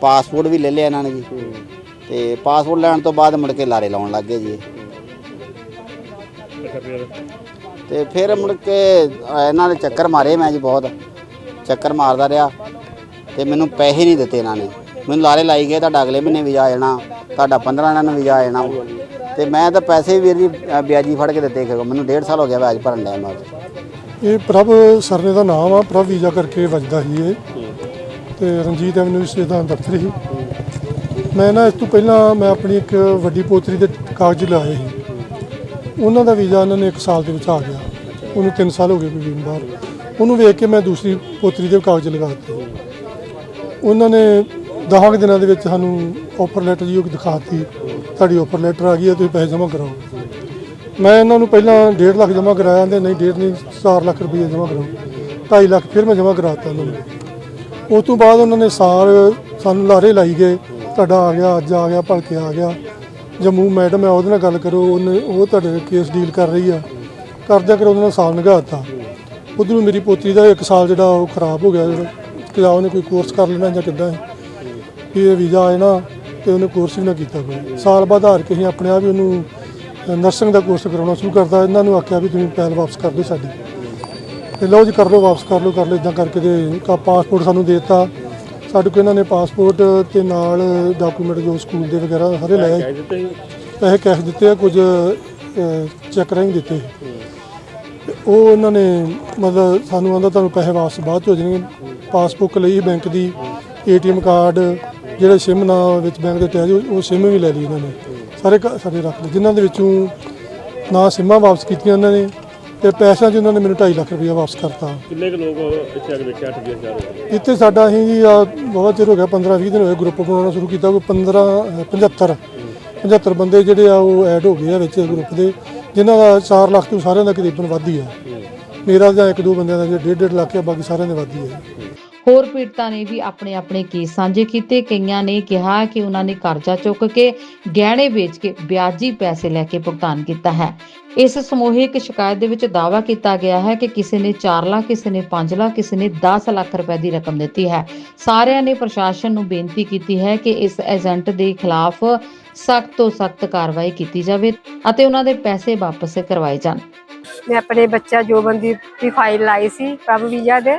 ਪਾਸਪੋਰਟ ਵੀ ਲੈ ਲਿਆ ਇਹਨਾਂ ਨੇ ਜੀ। ਤੇ ਪਾਸਪੋਰਟ ਲੈਣ ਤੋਂ ਬਾਅਦ ਮੁੜ ਕੇ ਲਾਰੇ ਲਾਉਣ ਲੱਗ ਗਏ ਜੀ। ਤੇ ਫਿਰ ਮੁੜ ਕੇ ਇਹਨਾਂ ਨੇ ਚੱਕਰ ਮਾਰੇ ਮੈਂ ਜੀ ਬਹੁਤ। ਚੱਕਰ ਮਾਰਦਾ ਰਿਹਾ। ਤੇ ਮੈਨੂੰ ਪੈਸੇ ਨਹੀਂ ਦਿੱਤੇ ਇਹਨਾਂ ਨੇ। ਮੈਨੂੰ ਲਾਰੇ ਲਾਈ ਗਏ ਤੁਹਾਡਾ ਅਗਲੇ ਮਹੀਨੇ ਵੀਜ਼ਾ ਆ ਜਾਣਾ ਤੁਹਾਡਾ 15 ਦਿਨਾਂ ਨੂੰ ਵੀਜ਼ਾ ਆ ਜਾਣਾ। ਤੇ ਮੈਂ ਤਾਂ ਪੈਸੇ ਵੀ ਵੀਰ ਜੀ ਵਿਆਜੀ ਫੜ ਕੇ ਦਿੱਤੇ ਕਿ ਮੈਨੂੰ 1.5 ਸਾਲ ਹੋ ਗਿਆ ਵਿਆਜ ਭਰਨ ਡਿਆ ਮੈਂ। ਇਹ ਪ੍ਰਭ ਸਰਨੇ ਦਾ ਨਾਮ ਆ, ਪ੍ਰਭ ਵੀਜ਼ਾ ਕਰਕੇ ਵੱਜਦਾ ਸੀ ਇਹ। ਤੇ ਰਣਜੀਤ ਐਵਨਿਊ ਇਸ ਦਾ ਦਫ਼ਤਰ ਸੀ। ਮੈਂ ਨਾ ਇਸ ਤੋਂ ਪਹਿਲਾਂ ਮੈਂ ਆਪਣੀ ਇੱਕ ਵੱਡੀ ਪੋਤਰੀ ਦੇ ਕਾਗਜ਼ ਲਾਏ ਸੀ। ਉਹਨਾਂ ਦਾ ਵੀਜ਼ਾ ਉਹਨਾਂ ਨੇ 1 ਸਾਲ ਦੇ ਵਿੱਚ ਆ ਗਿਆ। ਉਹਨੂੰ 3 ਸਾਲ ਹੋ ਗਏ ਵੀ ਬਾਹਰ। ਉਹਨੂੰ ਵੇਖ ਕੇ ਮੈਂ ਦੂਸਰੀ ਪੋਤਰੀ ਦੇ ਕਾਗਜ਼ ਲਗਾ ਦਿੱਤੇ। ਉਹਨਾਂ ਨੇ 10 ਦਿਨਾਂ ਦੇ ਵਿੱਚ ਸਾਨੂੰ ਆਫਰ ਲੈਟਰ ਜੀ ਉਹ ਦਿਖਾਤੀ ਤੁਹਾਡੀ ਆਫਰ ਲੈਟਰ ਆ ਗਈ ਹੈ ਤੁਸੀਂ ਪੈਸੇ ਜਮ੍ਹਾਂ ਕਰਾਓ। ਮੈਂ ਇਹਨਾਂ ਨੂੰ ਪਹਿਲਾਂ 1.5 ਲੱਖ ਜਮ੍ਹਾਂ ਕਰਾਇਆ ਤੇ ਨਹੀਂ 1.5 ਨਹੀਂ 4 ਲੱਖ ਰੁਪਏ ਜਮ੍ਹਾਂ ਕਰਾਓ 2.5 ਲੱਖ ਫਿਰ ਮੈਂ ਜਮ੍ਹਾਂ ਕਰਾਤਾ ਉਹਨਾਂ ਨੂੰ। ਉਸ ਤੋਂ ਬਾਅਦ ਉਹਨਾਂ ਨੇ ਸਾਲ ਸਾਨੂੰ ਲਾਰੇ ਲਾਈ ਗਏ, ਤੁਹਾਡਾ ਆ ਗਿਆ, ਅੱਜ ਆ ਗਿਆ, ਭਲਕੇ ਆ ਗਿਆ। ਜੰਮੂ ਮੈਡਮ ਹੈ ਉਹਦੇ ਨਾਲ ਗੱਲ ਕਰੋ, ਉਹਨੇ, ਉਹ ਤੁਹਾਡੇ ਕੇਸ ਡੀਲ ਕਰ ਰਹੀ ਆ। ਕਰਦਿਆਂ ਕਰ ਉਹਨਾਂ ਨਾਲ ਸਾਲ ਨਿਗਾਹਤਾ ਉਧਰੋਂ ਮੇਰੀ ਪੋਤਰੀ ਦਾ ਇੱਕ ਸਾਲ ਜਿਹੜਾ ਉਹ ਖਰਾਬ ਹੋ ਗਿਆ, ਜਿਹੜਾ ਕਿ ਉਹਨੇ ਕੋਈ ਕੋਰਸ ਕਰ ਲੈਣਾ ਜਾਂ ਕਿੱਦਾਂ ਵੀ ਇਹ ਵੀਜ਼ਾ ਆਏ ਨਾ, ਤੇ ਉਹਨੇ ਕੋਰਸ ਵੀ ਨਾ ਕੀਤਾ ਕੋਈ। ਸਾਲ ਬਾਅਦ ਹਾਰ ਕੇ ਅਸੀਂ ਆਪਣੇ ਆਪ ਹੀ ਉਹਨੂੰ ਨਰਸਿੰਗ ਦਾ ਕੋਰਸ ਕਰਾਉਣਾ ਸ਼ੁਰੂ ਕਰਤਾ ਇਹਨਾਂ ਨੂੰ ਆਖਿਆ ਵੀ ਤੁਸੀਂ ਪੈਲ ਵਾਪਸ ਕਰ ਦਿਓ ਸਾਡੀ। ਤੇ ਲਓ ਜੀ ਕਰ ਲਓ ਵਾਪਸ ਕਰ ਲਓ ਕਰ ਲਓ ਇਦਾਂ ਕਰਕੇ ਤੇ ਕਾ ਪਾਸਪੋਰਟ ਸਾਨੂੰ ਦੇ ਦਿੱਤਾ। ਸਾਡੇ ਕੋਲ ਇਹਨਾਂ ਨੇ ਪਾਸਪੋਰਟ ਤੇ ਨਾਲ ਡਾਕੂਮੈਂਟ ਜੋ ਸਕੂਲ ਦੇ ਵਗੈਰਾ ਸਾਰੇ ਲੈ ਆਏ ਕਹਿ ਦਿੱਤੇ ਸੀ? ਪੈਸੇ ਕੈਸ਼ ਦਿੱਤੇ ਆ ਕੁਝ ਚੈੱਕ ਰਾਹੀਂ ਦਿੱਤੇ ਉਹ ਇਹਨਾਂ ਨੇ ਮਤਲਬ ਸਾਨੂੰ ਆਂਦਾ ਤੁਹਾਨੂੰ ਪੈਸੇ ਵਾਪਸ ਬਾਅਦ 'ਚ ਹੋ ਜਾਣਗੇ। ਪਾਸਬੁੱਕ ਲਈ ਬੈਂਕ ਦੀ ਏਟੀਐਮ ਕਾਰਡ ਜਿਹੜੇ ਸਿਮ ਨਾ ਵਿੱਚ ਬੈਂਕ ਦੇ ਉਹ ਉਹ ਸਿਮ ਵੀ ਲੈ ਲਈ ਇਹਨਾਂ ਨੇ। ਸਾਰੇ ਘ- ਸਾਡੇ ਰੱਖ ਲਏ ਜਿਨ੍ਹਾਂ ਦੇ ਵਿੱਚੋਂ ਨਾ ਸਿਮਾਂ ਵਾਪਸ ਕੀਤੀਆਂ ਇਹਨਾਂ ਨੇ ਤੇ ਪੈਸਿਆਂ 'ਚ ਉਹਨਾਂ ਨੇ ਮੈਨੂੰ 2.5 ਲੱਖ ਰੁਪਇਆ ਵਾਪਸ ਕਰਤਾ। ਕਿੰਨੇ ਕੁ ਲੋਕ ਇੱਥੇ ਆ ਕੇ ਵੇਖਿਆ ਠੱਗੀਆਂ ਜਾ ਰਹੇ ਇੱਥੇ ਸਾਡਾ ਅਸੀਂ ਜੀ ਆ ਬਹੁਤ ਚਿਰ ਹੋ ਗਿਆ 15 20 ਦਿਨ ਹੋਏ ਗਰੁੱਪ ਬਣਾਉਣਾ ਸ਼ੁਰੂ ਕੀਤਾ ਕੋਈ 15 ਅ, 75 75 ਬੰਦੇ ਜਿਹੜੇ ਆ ਉਹ ਐਡ ਹੋ ਗਏ ਆ ਵਿੱਚ ਗਰੁੱਪ ਦੇ ਜਿਨ੍ਹਾਂ ਦਾ 4 ਲੱਖ ਤੋਂ ਸਾਰਿਆਂ ਦਾ ਤਕਰੀਬਨ ਵੱਧ ਹੀ ਆ ਮੇਰਾ ਜਾਂ ਇੱਕ ਦੋ ਬੰਦਿਆਂ ਦਾ ਜਿਹੜਾ 1.5 ਲੱਖ ਆ ਬਾਕੀ ਸਾਰਿਆਂ ਦੇ ਵੱਧ ਹੀ ਆ ਹੋਰ ਪੀੜਤਾਂ ਨੇ ਵੀ ਆਪਣੇ ਆਪਣੇ ਕੇਸ ਸਾਂਝੇ ਕੀਤੇ। ਕਈਆਂ ਨੇ ਕਿਹਾ ਕਿ ਉਹਨਾਂ ਨੇ ਕਰਜ਼ਾ ਚੁੱਕ ਕੇ ਗਹਿਣੇ ਵੇਚ ਕੇ ਵਿਆਜੀ ਪੈਸੇ ਲੈ ਕੇ ਭੁਗਤਾਨ ਕੀਤਾ ਹੈ। ਇਸ ਸਮੂਹਿਕ ਸ਼ਿਕਾਇਤ ਦੇ ਵਿੱਚ ਦਾਅਵਾ ਕੀਤਾ ਗਿਆ ਹੈ ਕਿ ਕਿਸੇ ਨੇ 4 ਲੱਖ ਕਿਸੇ ਨੇ 5 ਲੱਖ ਕਿਸੇ ਨੇ 10 ਲੱਖ ਰੁਪਏ ਦੀ ਰਕਮ ਦਿੱਤੀ ਹੈ। ਸਾਰਿਆਂ ਨੇ ਪ੍ਰਸ਼ਾਸਨ ਨੂੰ ਬੇਨਤੀ ਕੀਤੀ ਹੈ ਕਿ ਇਸ ਏਜੰਟ ਦੇ ਖਿਲਾਫ ਸਖਤ ਤੋਂ ਸਖਤ ਕਾਰਵਾਈ ਕੀਤੀ ਜਾਵੇ ਅਤੇ ਉਹਨਾਂ ਦੇ ਪੈਸੇ ਵਾਪਸ ਕਰਵਾਏ ਜਾਣ। ਮੈਂ ਆਪਣੇ ਬੱਚਾ ਜੋਬਨ ਦੀ ਦੀ ਫਾਈਲ ਲਾਈ ਸੀ ਪ੍ਰਭ ਵੀਜ਼ਾ ਦੇ।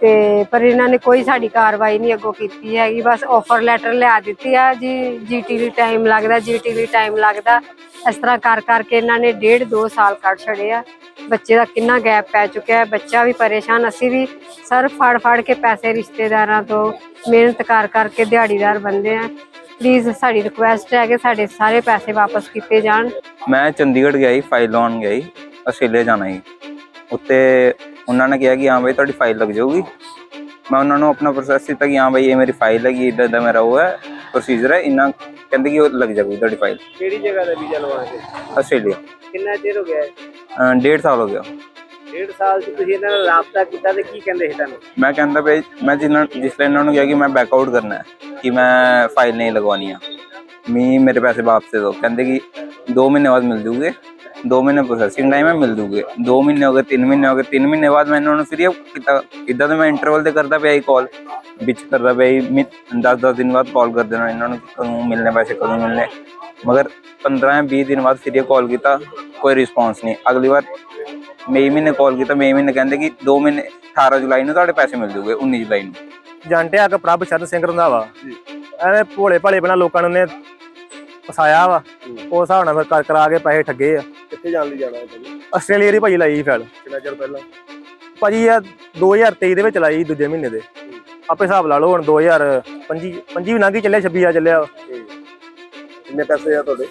ਤੇ ਪਰ ਇਹਨਾਂ ਨੇ ਕੋਈ ਸਾਡੀ ਕਾਰਵਾਈ ਨਹੀਂ ਅੱਗੋਂ ਕੀਤੀ ਹੈਗੀ, ਬਸ ਆਫਰ ਲੈਟਰ ਲਿਆ ਦਿੱਤੀ ਆ ਜੀ ਜੀਟੀਵੀ ਟਾਈਮ ਲੱਗਦਾ ਜੀਟੀਵੀ ਟਾਈਮ ਲੱਗਦਾ। ਇਸ ਤਰ੍ਹਾਂ ਕਰ ਕਰਕੇ ਇਹਨਾਂ ਨੇ ਡੇਢ ਦੋ ਸਾਲ ਕੱਢ ਛੜੇ ਆ। ਬੱਚੇ ਦਾ ਕਿੰਨਾ ਗੈਪ ਪੈ ਚੁੱਕਿਆ ਹੈ, ਬੱਚਾ ਵੀ ਪਰੇਸ਼ਾਨ, ਅਸੀਂ ਵੀ ਸਰ ਫੜ ਫੜ ਕੇ ਪੈਸੇ ਰਿਸ਼ਤੇਦਾਰਾਂ ਤੋਂ ਮਿਹਨਤ ਕਰ ਕਰਕੇ ਦਿਹਾੜੀਦਾਰ ਬੰਦੇ ਆ। ਪਲੀਜ਼ ਸਾਡੀ ਰਿਕੁਐਸਟ ਹੈ ਕਿ ਸਾਡੇ ਸਾਰੇ ਪੈਸੇ ਵਾਪਸ ਕੀਤੇ ਜਾਣ। ਮੈਂ ਚੰਡੀਗੜ੍ਹ ਗਿਆ ਸੀ ਫਾਈਲ ਲਾਉਣ ਗਿਆ ਸੀ ਆਸਟ੍ਰੇਲੀਆ ਜਾਣਾ ਸੀ ਉੱਤੇ ਉਹਨਾਂ ਨੇ ਕਿਹਾ ਕਿ ਹਾਂ ਬਈ ਤੁਹਾਡੀ ਫਾਈਲ ਲੱਗ ਜਾਊਗੀ। ਮੈਂ ਉਹਨਾਂ ਨੂੰ ਆਪਣਾ ਪ੍ਰੋਸੈਸ ਦਿੱਤਾ ਕਿ ਹਾਂ ਬਈ ਇਹ ਮੇਰੀ ਫਾਈਲ ਹੈਗੀ ਇਦਾਂ ਦਾ ਮੇਰਾ ਉਹ ਹੈ ਪ੍ਰੋਸੀਜਰ ਹੈ ਇੰਨਾ ਕਹਿੰਦੇ ਕਿ ਉਹ ਲੱਗ ਜਾਊਗੀ ਤੁਹਾਡੀ ਫਾਈਲ ਕਿਹੜੀ ਜਗ੍ਹਾ ਦਾ ਵੀਜ਼ਾ ਲਵਾਉਣਾ ਆਸਟ੍ਰੇਲੀਆ। ਕਿੰਨਾ ਚਿਰ ਹੋ ਗਿਆ? ਹੈ? ਡੇਢ ਸਾਲ ਹੋ ਗਿਆ। ਡੇਢ ਸਾਲ ਚ ਤੁਸੀਂ ਇਹਨਾਂ ਨਾਲ ਰਾਬਤਾ ਕੀਤਾ ਤੇ ਕੀ ਕਹਿੰਦੇ ਸੀ ਤੁਹਾਨੂੰ? ਮੈਂ ਕਹਿੰਦਾ ਬਈ ਮੈਂ ਜਿੰਨਾ ਜਿਸ ਲਈ ਇਹਨਾਂ ਨੂੰ ਕਿਹਾ ਕਿ ਮੈਂ ਬੈਕ ਆਊਟ ਕਰਨਾ ਹੈ ਕਿ ਮੈਂ ਫਾਈਲ ਨਹੀਂ ਲਗਵਾਉਣੀ ਆ। ਮੀ ਮੇਰੇ ਪੈਸੇ ਵਾਪਸ ਦੇ ਦਿਓ। ਕਹਿੰਦੇ ਕਿ 2 ਮਹੀਨੇ ਬਾਅਦ ਮਿਲ ਜੂਗੇ। 2 ਮਹੀਨੇ ਪ੍ਰੋਸੈਸਿੰਗ ਟਾਈਮ ਹੈ ਮਿਲ ਜੂਗੇ। 2 ਮਹੀਨੇ ਹੋ ਗਏ 3 ਮਹੀਨੇ ਹੋ ਗਏ 3 ਮਹੀਨੇ ਬਾਅਦ ਮੈਂ ਇਹਨਾਂ ਨੂੰ ਫਿਰ ਇਹ ਕੀਤਾ ਇਦਾਂ ਤਾਂ ਮੈਂ ਇੰਟਰਵਲ ਤੇ ਕਰਦਾ ਪਿਆ ਹੀ ਕਾਲ ਵਿੱਚ ਕਰਦਾ ਪਿਆ ਹੀ 10-10 ਦਿਨ ਬਾਅਦ ਕਾਲ ਕਰ ਦੇਣਾ ਇਹਨਾਂ ਨੂੰ ਕਿ ਕਦੋਂ ਮਿਲਨੇ ਪੈਸੇ ਕਦੋਂ ਮਿਲਨੇ ਮਗਰ 15-20 ਦਿਨ ਬਾਅਦ ਫਿਰ ਇਹ ਕਾਲ ਕੀਤਾ ਕੋਈ ਰਿਸਪੌਂਸ ਨਹੀਂ। ਅਗਲੀ ਵਾਰ ਮਈ ਮਹੀਨੇ ਕਾਲ ਕੀਤਾ ਮਈ ਮਹੀਨੇ ਕਹਿੰਦੇ ਕਿ 2 ਮਹੀਨੇ 18 ਜੁਲਾਈ ਨੂੰ ਤੁਹਾਡੇ ਪੈਸੇ ਮਿਲ ਜੂਗੇ 19 ਜੁਲਾਈ ਨੂੰ। ਜੰਟਿਆ ਕਿ ਪ੍ਰਭ ਚਰਨ ਸਿੰਘ ਰੰਧਾਵਾ। ਐਵੇਂ ਭੋਲੇ ਭਾਲੇ ਬਣਾ ਲੋਕਾਂ ਨੂੰ ਨੇ ਫਸਾਇਆ ਵਾ। ਉਸ ਹਿਸਾਬ ਨਾਲ ਫਿਰ ਕਰ ਕਰਾ ਕੇ ਪੈਸੇ ਠੱਗੇ ਆ। ਕਿੱਥੇ ਜਾਣ ਲਈ ਜਾਣਾ ਹੈ ਤੁਹਾਨੂੰ ਆਸਟ੍ਰੇਲੀਆ ਦੀ ਭਾਈ ਲਾਈ ਫੈਲ। ਕਿੰਨਾ ਚਿਰ ਪਹਿਲਾਂ? ਭਾਜੀ ਆ 2023 ਦੇ ਵਿੱਚ ਲਾਈ ਦੂਜੇ ਮਹੀਨੇ ਦੇ। ਆਪੇ ਹਿਸਾਬ ਲਾ ਲਓ ਹੁਣ 2025 25 ਵੀ ਲੰਘੀ ਚੱਲਿਆ 26 ਆ ਚੱਲਿਆ। ਕਿੰਨੇ ਪੈਸੇ ਆ ਤੁਹਾਡੇ?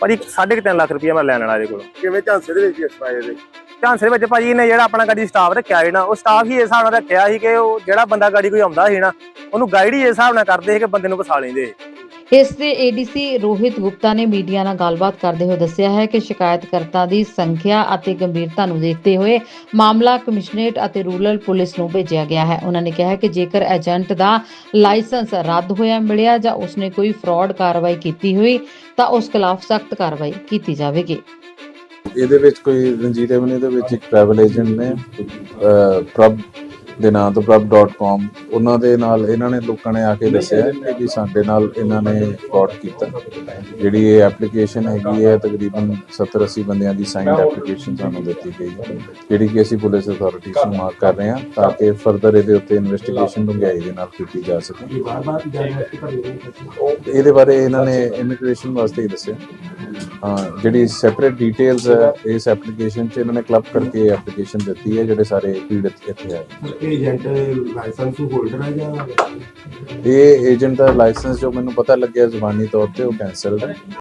ਭਾਜੀ 3.5 ਲੱਖ ਰੁਪਇਆ ਮੈਂ ਲੈਣ ਵਾਲਾ ਇਹਦੇ ਕੋਲ। ਕਿਵੇਂ ਝਾਂਸੇ ਦੇ ਵਿੱਚ ਆਏ ਦੇ? ਝਾਂਸੇ ਵਿੱਚ ਭਾਜੀ ਨੇ ਜਿਹੜਾ ਆਪਣਾ ਗਾੜੀ ਸਟਾਫ ਰੱਖਿਆ ਸੀ ਨਾ ਉਹ ਸਟਾਫ ਹੀ ਇਸ ਹਿਸਾਬ ਨਾਲ ਰੱਖਿਆ ਸੀ ਕਿ ਉਹ ਜਿਹੜਾ ਬੰਦਾ ਗਾੜੀ ਕੋਈ ਆਉਂਦਾ ਸੀ ਨਾ ਉਹਨੂੰ ਗਾਈਡ ਹੀ ਇਸ ਹਿਸਾਬ ਨਾਲ ਕਰਦੇ ਸੀ ਕਿ ਬੰਦੇ ਨੂੰ ਫਸਾ ਲੈਂਦੇ ਸੀ। ਇਸ ਦੇ ਏਡੀਸੀ ਰੋਹਿਤ ਗੁਪਤਾ ਨੇ ਮੀਡੀਆ ਨਾਲ ਗੱਲਬਾਤ ਕਰਦੇ ਹੋਏ ਦੱਸਿਆ ਹੈ ਕਿ ਸ਼ਿਕਾਇਤਕਰਤਾ ਦੀ ਸੰਖਿਆ ਅਤੇ ਗੰਭੀਰਤਾ ਨੂੰ ਦੇਖਦੇ ਹੋਏ ਮਾਮਲਾ ਕਮਿਸ਼ਨਰੇਟ ਅਤੇ ਰੂਰਲ ਪੁਲਿਸ ਨੂੰ ਭੇਜਿਆ ਗਿਆ ਹੈ। ਉਹਨਾਂ ਨੇ ਕਿਹਾ ਹੈ ਕਿ ਜੇਕਰ ਏਜੰਟ ਦਾ ਲਾਇਸੈਂਸ ਰੱਦ ਹੋਇਆ ਮਿਲਿਆ ਜਾਂ ਉਸਨੇ ਕੋਈ ਫਰਾਡ ਕਾਰਵਾਈ ਕੀਤੀ ਹੋਈ, ਤਾਂ ਉਸ ਖਿਲਾਫ ਸਖਤ ਕਾਰਵਾਈ ਕੀਤੀ ਜਾਵੇਗੀ। ਇਹਦੇ ਵਿੱਚ ਕੋਈ ਰਣਜੀਤ ਐਵਨਿਊ ਦੇ ਵਿੱਚ ਇੱਕ ਟਰੈਵਲ ਏਜੰਟ ਨੇ ਪ੍ਰਭ ਦੇ ਨਾਂ ਤੋਂ prab.com ਉਹਨਾਂ ਦੇ ਨਾਲ ਇਹਨਾਂ ਨੇ ਲੋਕਾਂ ਨੇ ਆ ਕੇ ਦੱਸਿਆ ਕਿ ਸਾਡੇ ਨਾਲ ਇਹਨਾਂ ਨੇ ਫਰਾਡ ਕੀਤਾ। ਜਿਹੜੀ ਇਹ ਐਪਲੀਕੇਸ਼ਨ ਹੈਗੀ ਹੈ, ਤਕਰੀਬਨ 70 80 ਬੰਦਿਆਂ ਦੀ ਸਾਈਨਡ ਐਪਲੀਕੇਸ਼ਨ ਸਾਨੂੰ ਦਿੱਤੀ ਗਈ ਹੈ। ਜਿਹੜੀ ਕਿ ਅਸੀਂ ਪੁਲਿਸ ਅਥਾਰਟੀਜ਼ ਨੂੰ ਮਾਰਕ ਕਰ ਰਹੇ ਹਾਂ ਤਾਂ ਕਿ ਫਰਦਰ ਇਹਦੇ ਉੱਤੇ ਇਨਵੈਸਟੀਗੇਸ਼ਨ ਡੂੰਘਾਈ ਦੇ ਨਾਲ ਕੀਤੀ ਜਾ ਸਕੇ। ਇਹਦੇ ਬਾਰੇ ਇਹਨਾਂ ਨੇ ਇਮੀਗ੍ਰੇਸ਼ਨ ਵਾਸਤੇ ਹੀ ਦੱਸਿਆ। ਜਿਹੜੀ ਸੈਪਰੇਟ ਡਿਟੇਲਸ ਹੈ, ਇਸ ਐਪਲੀਕੇਸ਼ਨ 'ਚ ਇਹਨਾਂ ਨੇ ਕਲੱਬ ਕਰਕੇ ਐਪਲੀਕੇਸ਼ਨ ਦਿੱਤੀ ਹੈ, ਜਿਹੜੇ ਸਾਰੇ ਪੀੜਤ ਇੱਥੇ ਆਏ ਇਹ ਏਜੰਟ ਲਾਇਸੈਂਸ ਹੋਲਡਰ ਹੈ ਜਾਂ ਇਹ ਏਜੰਟ ਦਾ ਲਾਇਸੈਂਸ ਜੋ ਮੈਨੂੰ ਪਤਾ ਲੱਗਿਆ ਜ਼ੁਬਾਨੀ ਤੌਰ ਤੇ ਉਹ ਕੈਂਸਲਡ ਹੈ।